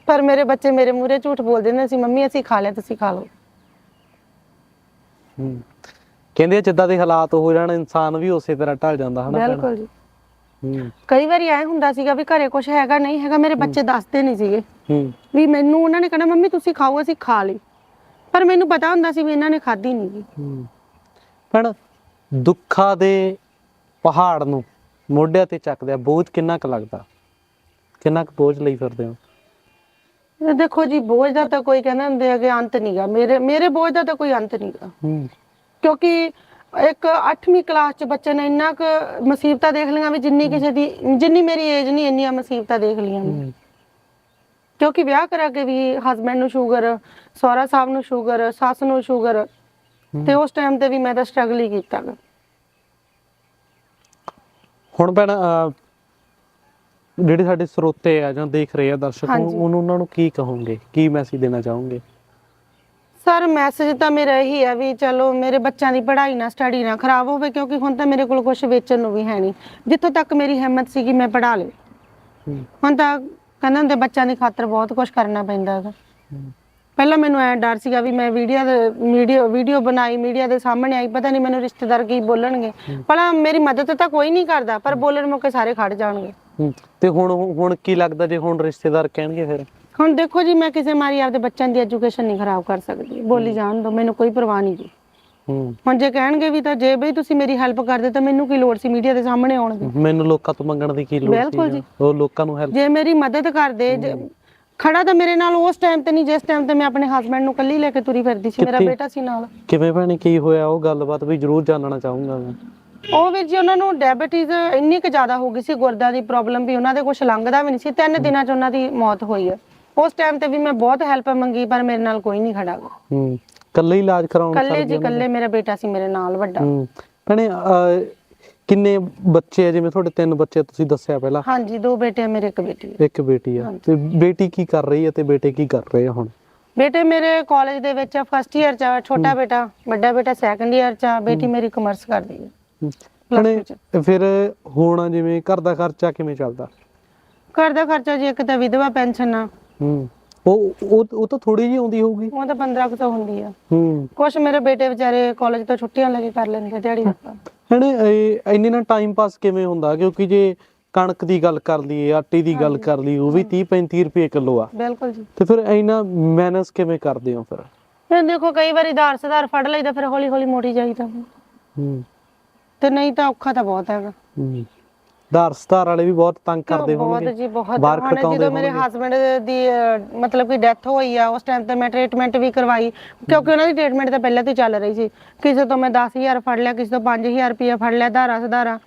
ਪਰ ਮੇਰੇ ਬੱਚੇ ਮੇਰੇ ਮੂਹਰੇ ਝੂਠ ਬੋਲ ਦਿੰਦੇ ਸੀ ਮੰਮੀ ਅਸੀਂ ਖਾ ਲਿਆ ਤੁਸੀਂ ਖਾ ਲਓ। ਹੂੰ। ਕਹਿੰਦੇ ਜਿੱਦਾਂ ਦੇ ਹਾਲਾਤ ਹੋ ਜਾਣ ਇਨਸਾਨ ਵੀ ਉਸੇ ਤਰ੍ਹਾਂ ਢਲ ਜਾਂਦਾ ਹਨਾ? ਬਿਲਕੁਲ ਜੀ। ਹੂੰ। ਕਈ ਵਾਰੀ ਐ ਹੁੰਦਾ ਸੀਗਾ ਵੀ ਘਰੇ ਕੁਝ ਹੈਗਾ ਨਹੀਂ ਹੈਗਾ ਮੇਰੇ ਬੱਚੇ ਦੱਸਦੇ ਨਹੀਂ ਸੀਗੇ। ਹੂੰ। ਵੀ ਮੈਨੂੰ ਉਹਨਾਂ ਨੇ ਕਹਿਣਾ ਮੰਮੀ ਤੁਸੀਂ ਖਾਓ ਅਸੀਂ ਖਾ ਲਈ। ਪਰ ਮੈਨੂੰ ਪਤਾ ਹੁੰਦਾ ਸੀ ਵੀ ਇਹਨਾਂ ਨੇ ਖਾਧੀ ਨਹੀਂ ਹੂੰ। ਭੈਣ ਦੁੱਖਾਂ ਦੇ ਪਹਾੜ ਨੂੰ ਮੋਢਿਆਂ ਤੇ ਚੱਕਦੇ ਆ ਬੋਝ ਕਿੰਨਾ ਕੁ ਲੱਗਦਾ? ਕਿੰਨਾ ਕੁ ਬੋਝ ਲਈ ਫਿਰਦੇ ਹੋ? ਇਹ ਦੇਖੋ ਜੀ ਬੋਝ ਦਾ ਤਾਂ ਕੋਈ ਕਹਿੰਦੇ ਹੁੰਦੇ ਆ ਕਿ ਅੰਤ ਨਹੀਂਗਾ ਮੇਰੇ ਮੇਰੇ ਬੋਝ ਦਾ ਤਾਂ ਕੋਈ ਅੰਤ ਨਹੀਂਗਾ ਹੂੰ। ਕਿਉਂਕਿ ਇੱਕ 8ਵੀਂ ਕਲਾਸ ਚ ਬੱਚੇ ਨੇ ਇੰਨਾ ਕੁ ਮੁਸੀਬਤਾਂ ਦੇਖ ਲਈਆਂ ਵੀ ਜਿੰਨੀ ਕਿਸੇ ਦੀ ਜਿੰਨੀ ਮੇਰੀ ਏਜ ਨਹੀਂ ਇੰਨੀਆਂ ਮੁਸੀਬਤਾਂ ਦੇਖ ਲਈਆਂ ਕਿਉਂਕਿ ਵਿਆਹ ਕਰਾ ਕੇ ਵੀ ਹਸਬੰਡ ਨੂੰ ਸ਼ੂਗਰ ਸਹੁਰਾ ਸਾਹਿਬ ਨੂੰ ਸ਼ੂਗਰ ਸੱਸ ਨੂੰ ਸ਼ੂਗਰ ਤੇ ਉਸ ਟਾਈਮ ਤੇ ਵੀ ਮੈਂ ਤਾਂ ਸਟਰਗਲ ਹੀ ਕੀਤਾ ਗਾ। ਹੁਣ ਭੈਣ ਜਿਹੜੇ ਸਾਡੇ ਸਰੋਤੇ ਆ ਜਾਂ ਦੇਖ ਰਹੇ ਆ ਦਰਸ਼ਕ। ਉਹਨੂੰ ਉਹਨਾਂ ਨੂੰ ਕੀ ਕਹੋਗੇ? ਕੀ ਮੈਸੇਜ ਦੇਣਾ ਚਾਹੋਗੇ? ਸਰ ਮੈਸੇਜ ਤਾਂ ਮੇਰਾ ਇਹੀ ਹੈ ਵੀ ਚਲੋ ਮੇਰੇ ਬੱਚਿਆਂ ਦੀ ਪੜ੍ਹਾਈ ਨਾ ਸਟੱਡੀ ਨਾ ਖਰਾਬ ਹੋਵੇ ਕਿਉਂਕਿ ਹੁਣ ਤਾਂ ਮੇਰੇ ਕੋਲ ਕੁਝ ਵੇਚਣ ਨੂੰ ਵੀ ਹੈ ਨਹੀਂ। ਜਿੱਥੋਂ ਤੱਕ ਮੇਰੀ ਹਿੰਮਤ ਸੀਗੀ ਮੈਂ ਪੜ੍ਹਾ ਲਈ। ਹੁਣ ਤਾਂ ਕਹਿੰਦੇ ਹੁੰਦੇ ਬੱਚਿਆਂ ਦੀ ਖਾਤਰ ਬਹੁਤ ਕੁਝ ਕਰਨਾ ਪੈਂਦਾ ਹੈਗਾ। ਪਹਿਲਾਂ ਮੈਨੂੰ ਐ ਡਰ ਸੀਗਾ ਵੀ ਮੈਂ ਵੀਡੀਓ ਦੇ ਵੀਡੀਓ ਵੀਡੀਓ ਬਣਾਈ ਮੀਡੀਆ ਦੇ ਸਾਹਮਣੇ ਆਈ ਪਤਾ ਨਹੀਂ ਮੈਨੂੰ ਰਿਸ਼ਤੇਦਾਰ ਕੀ ਬੋਲਣਗੇ। ਭਲਾ ਮੇਰੀ ਮਦਦ ਤਾਂ ਕੋਈ ਨਹੀਂ ਕਰਦਾ ਪਰ ਬੋਲਣ ਮੌਕੇ ਸਾਰੇ ਖੜ ਜਾਣਗੇ। ਹੂੰ ਤੇ ਹੁਣ ਹੁਣ ਕੀ ਲੱਗਦਾ ਜੇ ਹੁਣ ਰਿਸ਼ਤੇਦਾਰ ਕਹਿਣਗੇ ਫਿਰ? ਹੁਣ ਦੇਖੋ ਜੀ ਮੈਂ ਕਿਸੇ ਮਾਰੀ ਆਪਦੇ ਬੱਚਿਆਂ ਦੀ ਐਜੂਕੇਸ਼ਨ ਨਹੀਂ ਖਰਾਬ ਕਰ ਸਕਦੀ। ਬੋਲੀ ਜਾਣ ਦੋ ਮੈਨੂੰ ਕੋਈ ਪਰਵਾਹ ਨਹੀਂ ਜੀ। ਹੂੰ। ਹੁਣ ਜੇ ਕਹਿਣਗੇ ਵੀ ਤਾਂ ਜੇ ਬਈ ਤੁਸੀਂ ਮੇਰੀ ਹੈਲਪ ਕਰਦੇ ਤਾਂ ਮੈਨੂੰ ਕੀ ਲੋੜ ਸੀ ਮੀਡੀਆ ਦੇ ਸਾਹਮਣੇ ਆਉਣ ਦੀ? ਮੈਨੂੰ ਲੋਕਾਂ ਤੋਂ ਮੰਗਣ ਦੀ ਕੀ ਲੋੜ ਬਿਲਕੁਲ ਸੀ ਜੀ। ਉਹ ਲੋਕਾਂ ਨੂੰ ਹੈਲਪ ਜੇ ਮੇਰੀ ਮਦਦ ਕਰਦੇ ਜੇ- ਖੜਾ ਤਾਂ ਮੇਰੇ ਨਾਲ ਉਸ ਟਾਈਮ ਤੇ ਨਹੀਂ ਜਿਸ ਟਾਈਮ ਤੇ ਮੈਂ ਆਪਣੇ ਹਸਬੰਡ ਨੂੰ ਕੱਲੀ ਲੈ ਕੇ ਤੁਰੀ ਫਿਰਦੀ ਸੀ ਮੇਰਾ ਕਿੱਥੇ? ਬੇਟਾ ਸੀ ਨਾਲ। ਕਿਵੇਂ ਭੈਣੇ ਕੀ ਹੋਇਆ? ਉਹ ਗੱਲਬਾਤ ਵੀ ਜ਼ਰੂਰ ਜਾਣਨਾ ਚਾਹੂੰਗਾ ਮੈਂ। ਉਹ ਵੀਰ ਜੀ ਉਹਨਾਂ ਨੂੰ ਡਾਇਬੀਟੀਜ਼ ਇੰਨੀ ਕੁ ਜ਼ਿਆਦਾ ਹੋ ਗਈ ਸੀ ਗੁਰਦਾ ਦੀ ਪ੍ਰੋਬਲਮ ਵੀ ਉਹਨਾਂ ਦੇ ਕੁਝ ਲੰਘਦਾ ਵੀ ਨਹੀਂ ਸੀ। ਤਿੰਨ ਦਿਨਾਂ 'ਚ ਉਹਨਾਂ ਦੀ ਮੌਤ ਹੋਈ ਹੈ ਉਸ ਟਾਈਮ ਤੇ ਵੀ ਮੈਂ ਬਹੁਤ ਹੈਲਪ ਮੰਗੀ ਪਰ ਮੇਰੇ ਨਾਲ ਕੋਈ ਨਹੀਂ ਖੜਾ ਗਾ। ਹੂੰ ਕੱਲੇ ਹੀ ਇਲਾਜ ਕਰਾਉਣ ਕੱਲੇ ਜੀ ਕੱਲੇ ਮੇਰਾ ਬੇਟਾ ਸੀ ਮੇਰੇ ਨਾਲ ਵੱਡਾ। ਹੂੰ ਭੈਣੇ ਅਹ, ਕਿੰਨੇ ਬੱਚੇ ਆ? ਜਿਵੇਂ ਤੁਹਾਡੇ ਤਿੰਨ ਬੱਚੇ ਤੁਸੀਂ ਦੱਸਿਆ ਪਹਿਲਾਂ। ਹਾਂਜੀ ਦੋ ਬੇਟੇ ਆ ਮੇਰੇ ਇੱਕ ਬੇਟੀ ਹੈ ਇੱਕ ਬੇਟੀ ਆ। ਤੇ ਬੇਟੀ ਕੀ ਕਰ ਰਹੀ ਹੈ ਤੇ ਬੇਟੇ ਕੀ ਕਰ ਰਹੇ ਆ ਹੁਣ? ਬੇਟੇ ਮੇਰੇ ਕਾਲਜ ਦੇ ਵਿੱਚ ਫਸਟ ਇਅਰ ਚ ਆ, ਛੋਟਾ ਬੇਟਾ ਵੱਡਾ ਬੇਟਾ ਸੈਕੰਡ ਇਅਰ ਚ ਆ, ਬੇਟੀ ਮੇਰੀ ਕਮਰਸ ਕਰਦੀ ਹੈ। ਭੈਣੇ two। ਫਿਰ ਹੁਣ ਜਿਵੇਂ ਘਰ ਦਾ ਖਰਚਾ ਕਿਵੇਂ ਚੱਲਦਾ? ਘਰ ਦਾ ਖਰਚਾ ਜੀ ਇੱਕ ਤਾਂ ਵਿਧਵਾ ਪੈਨਸ਼ਨ ਆ। ਹੂੰ। ਉਹ ਉਹ ਉਹ ਤਾਂ ਥੋੜੀ ਜਿਹੀ ਆਉਂਦੀ ਹੋਊਗੀ। ਉਹ ਤਾਂ 15 ਕੁ ਤੋਂ ਹੁੰਦੀ ਆ। ਹੂੰ। ਕੁਛ ਮੇਰੇ ਬੇਟੇ ਵਿਚਾਰੇ ਕਾਲਜ ਤੋਂ ਛੁੱਟੀਆਂ ਲੈ ਕੇ ਕਰ ਲੈਂਦੇ ਦਿਹਾੜੀ ਦਾ ਹਣੇ ਇੰਨੇ ਨਾਲ ਟਾਈਮ ਪਾਸ ਕਿਵੇਂ ਹੁੰਦਾ? ਕਿਉਂਕਿ ਜੇ ਕਣਕ ਦੀ ਗੱਲ ਕਰ ਲਈਏ ਆਟੇ ਦੀ ਗੱਲ ਕਰ ਲਈ ਉਹ ਵੀ 30 35 ਰੁਪਏ ਕਿਲੋ ਆ। ਬਿਲਕੁਲ ਜੀ। ਤੇ ਫਿਰ ਇੰਨਾ ਮੈਨੇਜ ਕਿਵੇਂ ਕਰਦੇ ਹੋ ਫਿਰ? ਫਿਰ ਦੇਖੋ ਕਈ ਵਾਰੀ ਧਾਰ ਸੁਧਾਰ ਫੜ ਲਈਦਾ ਫਿਰ ਹੌਲੀ ਹੌਲੀ ਮੋੜੀ ਜਾਈਦਾ। ਹੂੰ। ਤੇ ਨਹੀਂ ਤਾਂ ਔਖਾ ਤਾਂ ਬਹੁਤ ਹੈਗਾ। ਹੂੰ। ਧਾਰ ਸਤਾਰ ਵਾਲੇ ਵੀ ਬਹੁਤ ਤੰਗ ਕਰਦੇ ਬਹੁਤ ਹੋਣਗੇ। ਜੀ ਬਹੁਤ ਬਾਹਰ ਖਟਾਉਂਦੇ ਜਦੋਂ ਮੇਰੇ ਹਸਬੰਡ ਦੀ ਮਤਲਬ ਕਿ ਡੈਥ ਹੋਈ ਆ ਉਸ ਟਾਈਮ ਤੇ ਮੈਂ ਟ੍ਰੀਟਮੈਂਟ ਵੀ ਕਰਵਾਈ। ਕਿਉਂਕਿ ਉਹਨਾਂ ਦੀ ਟ੍ਰੀਟਮੈਂਟ ਤਾਂ ਪਹਿਲਾਂ ਤੋਂ ਚੱਲ ਰਹੀ ਸੀ। ਕਿਸੇ ਤੋਂ ਮੈਂ 10000 ਫੜ ਲਿਆ ਕਿਸੇ ਤੋਂ 5000 ਰੁਪਏ ਫੜ ਲਿਆ ਧਾਰਾ ਸੁਧਾਰਾ।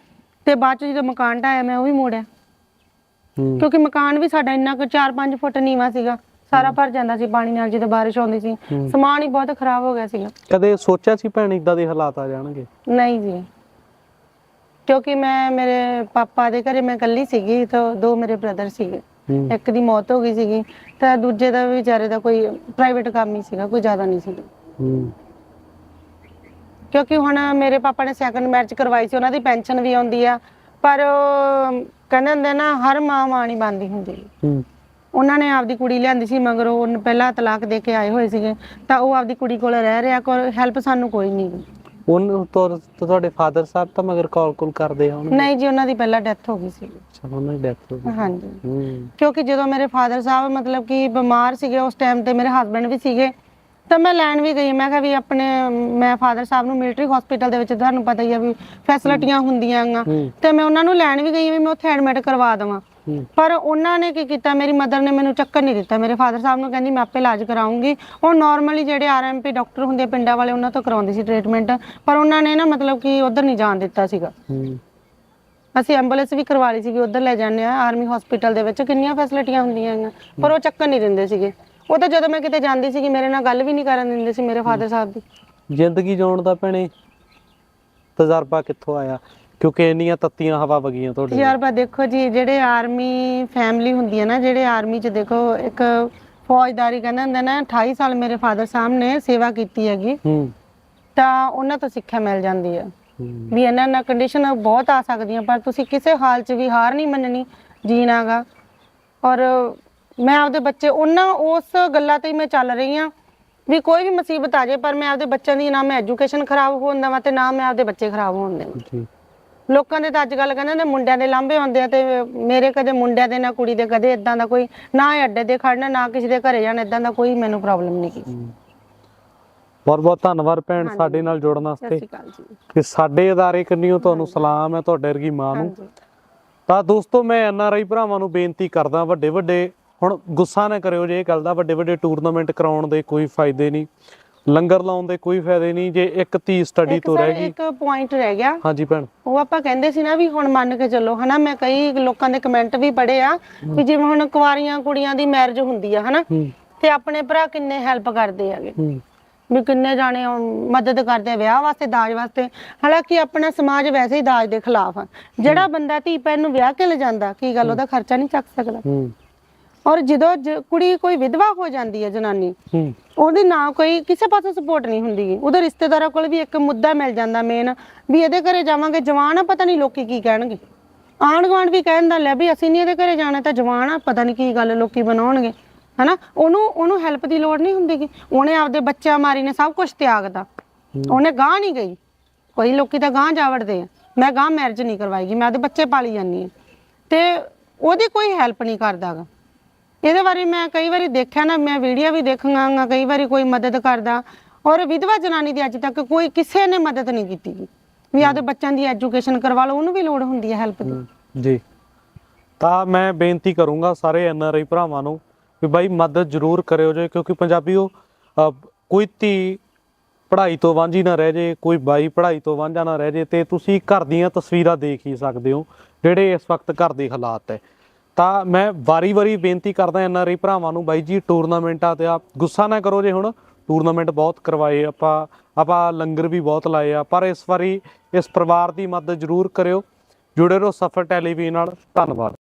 ਤੇ ਬਾਅਦ ਚ ਜਦੋਂ ਮਕਾਨ ਢਾਇਆ ਮੈਂ ਉਹ ਵੀ ਮੋੜਿਆ। ਕਿਉਂਕਿ ਮਕਾਨ ਵੀ ਸਾਡਾ ਇੰਨਾ ਕੁ 4-5 ਫੁੱਟ ਨੀਵਾ ਸੀਗਾ। ਸਾਰਾ ਭਰ ਜਾਂਦਾ ਸੀ ਪਾਣੀ ਨਾਲ ਜਦੋਂ ਬਾਰਿਸ਼ ਆਉਂਦੀ ਸੀ। ਸਮਾਨ ਹੀ ਬਹੁਤ ਖਰਾਬ ਹੋ ਗਿਆ ਸੀਗਾ। ਕਦੇ ਸੋਚਿਆ ਸੀ ਭੈਣ ਇਦਾਂ ਦੇ ਹਾਲਾਤ ਆ ਜਾਣਗੇ? ਨਹੀਂ ਜੀ। ਕਿਉਂਕਿ ਮੈਂ ਮੇਰੇ ਪਾਪਾ ਦੇ ਘਰੇ ਮੈਂ ਇਕੱਲੀ ਸੀਗੀ ਤਾਂ ਦੋ ਮੇਰੇ ਬ੍ਰਦਰ ਸੀਗੇ। ਹੂੰ। ਇੱਕ ਦੀ ਮੌਤ ਹੋ ਗਈ ਸੀਗੀ ਤਾਂ ਦੂਜੇ ਦਾ ਵੀ ਵਿਚਾਰੇ ਦਾ ਕੋਈ ਪ੍ਰਾਈਵੇਟ ਕੰਮ ਹੀ ਸੀਗਾ ਕੋਈ ਜ਼ਿਆਦਾ ਨਹੀਂ ਸੀਗਾ। ਹੂੰ। ਕਿਉਂਕਿ ਹੁਣ ਮੇਰੇ ਪਾਪਾ ਨੇ ਸੈਕੰਡ ਮੈਰਿਜ ਕਰਵਾਈ ਸੀ ਉਹਨਾਂ ਦੀ ਪੈਨਸ਼ਨ ਵੀ ਆਉਂਦੀ ਆ ਪਰ ਉਹ ਕਹਿੰਦੇ ਹੁੰਦੇ ਨਾ ਹਰ ਮਾਂ ਮਾਂ ਨਹੀਂ ਬਣਦੀ ਹੁੰਦੀ। ਹੂੰ। ਉਹਨਾਂ ਨੇ ਆਪਦੀ ਕੁੜੀ ਲਿਆਂਦੀ ਸੀ ਮਗਰ ਉਹ ਪਹਿਲਾਂ ਤਲਾਕ ਦੇ ਕੇ ਆਏ ਹੋਏ ਸੀਗੇ ਤਾਂ ਉਹ ਆਪਦੀ ਕੁੜੀ ਕੋਲ ਰਹਿ ਰਿਹਾ ਕੋਈ ਹੈਲਪ ਸਾਨੂੰ ਕੋਈ ਨਹੀਂ। ਉਹਨ ਤੋਂ ਤੁਹਾਡੇ ਫਾਦਰ ਸਾਹਿਬ ਤਾਂ ਮਗਰ ਕਾਲ ਕੁਲ ਕਰਦੇ ਹੋਣਗੇ ਨਹੀਂ ਜੀ ਉਹਨਾਂ ਦੀ ਪਹਿਲਾਂ ਡੈਥ ਹੋ ਗਈ ਸੀ। ਅੱਛਾ ਉਹਨਾਂ ਦੀ ਡੈਥ ਹੋ ਗਈ। ਹਾਂਜੀ। ਹੂੰ। ਕਿਉਂਕਿ ਜਦੋਂ ਮੇਰੇ ਫਾਦਰ ਸਾਹਿਬ ਮਤਲਬ ਕਿ ਬਿਮਾਰ ਸੀਗੇ ਉਸ ਟਾਈਮ ਤੇ ਮੇਰੇ ਹਸਬੰਡ ਵੀ ਸੀਗੇ ਤਾਂ ਮੈਂ ਲੈਣ ਵੀ ਗਈ। ਮੈਂ ਕਿਹਾ ਵੀ ਆਪਣੇ ਮੈਂ ਫਾਦਰ ਸਾਹਿਬ ਨੂੰ ਮਿਲਟਰੀ ਹਸਪੀਟਲ ਦੇ ਵਿੱਚ ਤੁਹਾਨੂੰ ਪਤਾ ਹੀ ਆ ਵੀ ਫੈਸਿਲਿਟੀਆਂ ਹੁੰਦੀਆਂ ਆਂ ਤੇ ਮੈਂ ਉਹਨਾਂ ਨੂੰ ਲੈਣ ਵੀ ਗਈ ਵੀ ਮੈਂ ਉੱਥੇ ਐਡਮਿਟ ਕਰਵਾ ਦੇਵਾਂ। ਪਰ ਉਹਨਾਂ ਨੇ ਕੀ ਕੀਤਾ? ਮੇਰੀ ਮਦਰ ਨੇ ਮੈਨੂੰ ਚੱਕਰ ਨਹੀਂ ਦਿੱਤਾ। ਮੇਰੇ ਫਾਦਰ ਸਾਹਿਬ ਨੂੰ ਕਹਿੰਦੀ ਮੈਂ ਆਪੇ ਇਲਾਜ ਕਰਾਉਂਗੀ। ਉਹ ਨਾਰਮਲੀ ਜਿਹੜੇ ਆਰਐਮਪੀ ਡਾਕਟਰ ਹੁੰਦੇ ਆ ਪਿੰਡਾਂ ਵਾਲੇ ਉਹਨਾਂ ਤੋਂ ਕਰਾਉਂਦੀ ਸੀ ਟ੍ਰੀਟਮੈਂਟ ਪਰ ਉਹਨਾਂ ਨੇ ਨਾ ਮਤਲਬ ਕਿ ਉਧਰ ਨਹੀਂ ਜਾਣ ਦਿੱਤਾ ਸੀਗਾ। ਅਸੀਂ ਐਂਬੂਲੈਂਸ ਵੀ ਕਰਵਾ ਲਈ ਸੀ ਵੀ ਉਧਰ ਲੈ ਜਾਂਦੇ ਆ ਆਰਮੀ ਹਸਪੀਟਲ ਦੇ ਵਿੱਚ ਕਿੰਨੀਆਂ ਫੈਸਿਲਿਟੀਆਂ ਹੁੰਦੀਆਂ ਹੈਗੀਆਂ ਪਰ ਉਹ ਚੱਕਰ ਨਹੀਂ ਦਿੰਦੇ ਸੀਗੇ। ਉਹ ਤਾਂ ਜਦੋਂ ਮੈਂ ਕਿਤੇ ਜਾਂਦੀ ਸੀਗੀ ਮੇਰੇ ਨਾਲ ਗੱਲ ਵੀ ਨਹੀਂ ਕਰਨ ਦਿੰਦੇ ਸੀ ਮੇਰੇ ਫਾਦਰ ਸਾਹਿਬ ਦੀ। ਜ਼ਿੰਦਗੀ ਜਿਉਣ ਦਾ ਭੈਣੇ ਤਜਰਬਾ ਕਿੱਥੋਂ ਆਇਆ? ਕਿਉਂਕਿ ਇੰਨੀਆਂ ਤੱਤੀਆਂ ਹਵਾ ਵਗੀਆਂ ਤੁਹਾਡੇ ਯਾਰ ਬਾ ਦੇਖੋ ਜੀ ਜਿਹੜੇ ਆਰਮੀ ਫੈਮਿਲੀ ਹੁੰਦੀ ਹੈ ਨਾ ਜਿਹੜੇ ਆਰਮੀ 'ਚ ਦੇਖੋ ਇੱਕ ਫੌਜਦਾਰੀ ਕਹਿੰਦਾ ਹੁੰਦਾ ਨਾ 28 ਸਾਲ ਮੇਰੇ ਫਾਦਰ ਸਾਹਿਬ ਨੇ ਸੇਵਾ ਕੀਤੀ ਹੈਗੀ। ਹੂੰ। ਤਾਂ ਉਹਨਾਂ ਤੋਂ ਸਿੱਖਿਆ ਮਿਲ ਜਾਂਦੀ ਹੈ। ਹੂੰ। ਵੀ ਇਹਨਾਂ ਨਾਲ ਕੰਡੀਸ਼ਨ ਬਹੁਤ ਆ ਸਕਦੀਆਂ ਪਰ ਤੁਸੀਂ ਕਿਸੇ ਹਾਲ 'ਚ ਵੀ ਹਾਰ ਨਹੀਂ ਮੰਨਣੀ ਜੀਣਾਗਾ ਔਰ ਮੈਂ ਆਪਦੇ ਬੱਚੇ ਉਹਨਾਂ ਉਸ ਗੱਲਾਂ ਤੇ ਹੀ ਮੈਂ ਚੱਲ ਰਹੀ ਆ ਵੀ ਕੋਈ ਵੀ ਮੁਸੀਬਤ ਆ ਜਾਏ ਪਰ ਮੈਂ ਆਪਦੇ ਬੱਚਿਆਂ ਦੀ ਨਾ ਮੈਂ ਐਜੂਕੇਸ਼ਨ ਖਰਾਬ ਹੋਣ ਦੇਵਾਂ ਤੇ ਨਾ ਮੈਂ ਆਪਦੇ ਬੱਚੇ ਖਰਾਬ ਹੋਣ ਦੇਵਾਂ। ਜੀ ਲੋਕਾਂ ਦੇ ਤਾਂ ਅੱਜ ਕੱਲ ਕਹਿੰਦੇ ਨੇ ਮੁੰਡਿਆਂ ਦੇ ਲਾਂਭੇ ਹੁੰਦੇ ਆ ਤੇ ਮੇਰੇ ਕਦੇ ਮੁੰਡਿਆਂ ਦੇ ਨਾ ਕੁੜੀ ਦੇ ਕਦੇ ਇਦਾਂ ਦਾ ਕੋਈ ਨਾ ਹੀ ਅੱਡੇ ਤੇ ਖੜਨਾ ਨਾ ਕਿਸੇ ਦੇ ਘਰੇ ਜਾਣਾ ਇਦਾਂ ਦਾ ਕੋਈ ਮੈਨੂੰ ਪ੍ਰੋਬਲਮ ਨਹੀਂ ਕੀ ਬਹੁਤ ਬਹੁਤ ਧੰਨਵਾਦ ਭੈਣ ਸਾਡੇ ਨਾਲ ਜੁੜਨ ਸਤਿ ਵਾਸਤੇ ਸ਼੍ਰੀ ਅਕਾਲ ਜੀ। ਕਿ ਸਾਡੇ ਅਦਾਰੇ ਕੰਨੀਓ ਤੁਹਾਨੂੰ ਸਲਾਮ ਹੈ ਤੁਹਾਡੇ ਵਰਗੀ ਮਾਂ ਨੂੰ। ਹਾਂਜੀ। ਤਾਂ ਦੋਸਤੋ ਮੈਂ ਐਨਆਰਆਈ ਭਰਾਵਾਂ ਨੂੰ ਬੇਨਤੀ ਕਰਦਾ ਵੱਡੇ ਵੱਡੇ ਹੁਣ ਗੁੱਸਾ ਨਾ ਕਰਿਓ ਜੇ ਇਹ ਗੱਲ ਦਾ ਵੱਡੇ ਵੱਡੇ ਟੂਰਨਾਮੈਂਟ ਕਰਾਉਣ ਦੇ ਕੋਈ ਫਾਇਦੇ ਨਹੀਂ। ਲੰਗਰ ਲਾਉਣ ਦੇ ਕੋਈ ਫਾਇਦੇ ਨਹੀਂ ਜੇ ਇੱਕ ਧੀ ਸਟੱਡੀ ਤੋਂ ਰਹਿ ਗਈ। ਇੱਕ ਪੁਆਇੰਟ ਰਹਿ ਗਿਆ। ਹਾਂਜੀ ਭੈਣ। ਉਹ ਆਪਾਂ ਕਹਿੰਦੇ ਸੀ ਨਾ ਵੀ ਹੁਣ ਮੰਨ ਕੇ ਚੱਲੋ ਹਨਾ ਮੈਂ ਕਈ ਲੋਕਾਂ ਦੇ ਕਮੈਂਟ ਵੀ ਪੜ੍ਹੇ ਆ ਵੀ ਜਿਵੇਂ ਹੁਣ ਕੁਆਰੀਆਂ ਕੁੜੀਆਂ ਦੀ ਮੈਰਿਜ ਹੁੰਦੀ ਆ ਹਨਾ ਤੇ ਆਪਣੇ ਭਰਾ ਕਿੰਨੇ ਹੈਲਪ ਕਰਦੇ ਹੈਗੇ? ਹੂੰ। ਵੀ ਕਿੰਨੇ ਜਾਣੇ ਮਦਦ ਕਰਦੇ ਵਿਆਹ ਵਾਸਤੇ ਦਾਜ ਵਾਸਤੇ। ਹਾਲਾਂਕਿ ਆਪਣਾ ਸਮਾਜ ਵੈਸੇ ਹੀ ਦਾਜ ਦੇ ਖਿਲਾਫ ਆ। ਜਿਹੜਾ ਬੰਦਾ ਧੀ ਭੈਣ ਨੂੰ ਵਿਆਹ ਕੇ ਲੈ ਜਾਂਦਾ ਕੀ ਗੱਲ ਉਹਦਾ ਖਰਚਾ ਨਹੀਂ ਚੱਕ ਸਕਦਾ। ਹੂੰ। ਔਰ ਜਦੋਂ ਜ- ਕੁੜੀ ਕੋਈ ਵਿਧਵਾ ਹੋ ਜਾਂਦੀ ਹੈ ਜਨਾਨੀ ਹੂੰ। ਉਹਦੀ ਨਾ ਕੋਈ ਕਿਸੇ ਪਾਸੋਂ ਸਪੋਰਟ ਨਹੀਂ ਹੁੰਦੀ। ਉਹਦੇ ਰਿਸ਼ਤੇਦਾਰਾਂ ਕੋਲ ਵੀ ਇੱਕ ਮੁੱਦਾ ਮਿਲ ਜਾਂਦਾ ਮੇਨ ਵੀ ਇਹਦੇ ਘਰੇ ਜਾਵਾਂਗੇ ਜਵਾਨ ਆ ਪਤਾ ਨਹੀਂ ਲੋਕੀ ਕੀ ਕਹਿਣਗੇ। ਆਂਢ ਗੁਆਂਢ ਵੀ ਕਹਿੰਦਾ ਲੈ ਵੀ ਅਸੀਂ ਨਹੀਂ ਇਹਦੇ ਘਰੇ ਜਾਣਾ ਤਾਂ ਜਵਾਨ ਆ ਪਤਾ ਨਹੀਂ ਕੀ ਗੱਲ ਲੋਕੀ ਬਣਾਉਣਗੇ। ਹਨਾ? ਉਹਨੂੰ ਉਹਨੂੰ ਹੈਲਪ ਦੀ ਲੋੜ ਨਹੀਂ ਹੁੰਦੀ ਗੀ। ਉਹਨੇ ਆਪਦੇ ਬੱਚਾ ਮਾਰੀ ਨੇ ਸਭ ਕੁਝ ਤਿਆਗਦਾ ਉਹਨੇ ਗਾਂ ਨਹੀਂ ਗਈ। ਕੋਈ ਲੋਕੀ ਤਾਂ ਗਾਂ ਜਾ ਵੜਦੇ ਆ। ਮੈਂ ਗਾਂ ਮੈਰਿਜ ਨਹੀਂ ਕਰਵਾਏਗੀ ਮੈਂ ਆਪਦੇ ਬੱਚੇ ਪਾਲੀ ਜਾਂਦੀ ਆ। ਤੇ ਉਹਦੀ ਕੋਈ ਹੈਲਪ ਨਹੀਂ ਕਰਦਾਗਾ। ਇਹਦੇ ਬਾਰੇ ਮੈਂ ਕਈ ਵਾਰੀ ਦੇਖਿਆ ਨਾ ਮੈਂ ਵੀਡੀਓ ਵੀ ਦੇਖਾਂਗਾ ਕਈ ਵਾਰੀ ਕੋਈ ਮਦਦ ਕਰਦਾ। ਔਰ ਵਿਧਵਾ ਜਨਾਨੀ ਦੀ ਅੱਜ ਤੱਕ ਕੋਈ ਕਿਸੇ ਨੇ ਮਦਦ ਨਹੀਂ ਕੀਤੀ ਗੀ। ਵੀ ਆਪਦੇ ਬੱਚਿਆਂ ਦੀ ਐਜੂਕੇਸ਼ਨ ਕਰਵਾ ਲਓ ਉਹਨੂੰ ਵੀ ਲੋੜ ਹੁੰਦੀ ਹੈ ਹੈਲਪ ਦੀ। ਜੀ। ਤਾਂ ਮੈਂ ਬੇਨਤੀ ਕਰੂੰਗਾ ਸਾਰੇ ਐਨਆਰਆਈ ਭਰਾਵਾਂ ਨੂੰ ਵੀ ਬਾਈ ਮਦਦ ਜ਼ਰੂਰ ਕਰਿਓ ਜੇ ਕਿਉਂਕਿ ਪੰਜਾਬੀਓ ਅਹ, ਕੋਈ ਧੀ ਪੜ੍ਹਾਈ ਤੋਂ ਵਾਂਝੀ ਨਾ ਰਹਿ ਜੇ ਕੋਈ ਬਾਈ ਪੜ੍ਹਾਈ ਤੋਂ ਵਾਂਝਾ ਨਾ ਰਹਿ ਜੇ ਤੇ ਤੁਸੀਂ ਘਰ ਦੀਆਂ ਤਸਵੀਰਾਂ ਦੇਖ ਹੀ ਸਕਦੇ ਹੋ ਜਿਹੜੇ ਇਸ ਵਕਤ ਘਰ ਦੇ ਹਾਲਾਤ ਹੈ। ਤਾਂ ਮੈਂ ਵਾਰੀ-ਵਾਰੀ ਬੇਨਤੀ ਕਰਦਾ ਐਨਆਰਆਈ ਭਰਾਵਾਂ ਨੂੰ, ਬਾਈ ਜੀ ਟੂਰਨਾਮੈਂਟਾਂ ਤੇ ਆਪ ਗੁੱਸਾ ਨਾ ਕਰੋ ਜੇ ਹੁਣ। ਟੂਰਨਾਮੈਂਟ ਬਹੁਤ ਕਰਵਾਏ, ਆਪਾਂ ਆਪਾਂ ਲੰਗਰ ਵੀ ਬਹੁਤ ਲਾਏ ਆ, ਪਰ ਇਸ ਵਾਰੀ ਇਸ ਪਰਿਵਾਰ ਦੀ ਮਦਦ ਜ਼ਰੂਰ ਕਰਿਓ। ਜੁੜੇ ਰਹੋ ਸਫਰ ਟੈਲੀਵਿਜ਼ਨ ਨਾਲ। ਧੰਨਵਾਦ।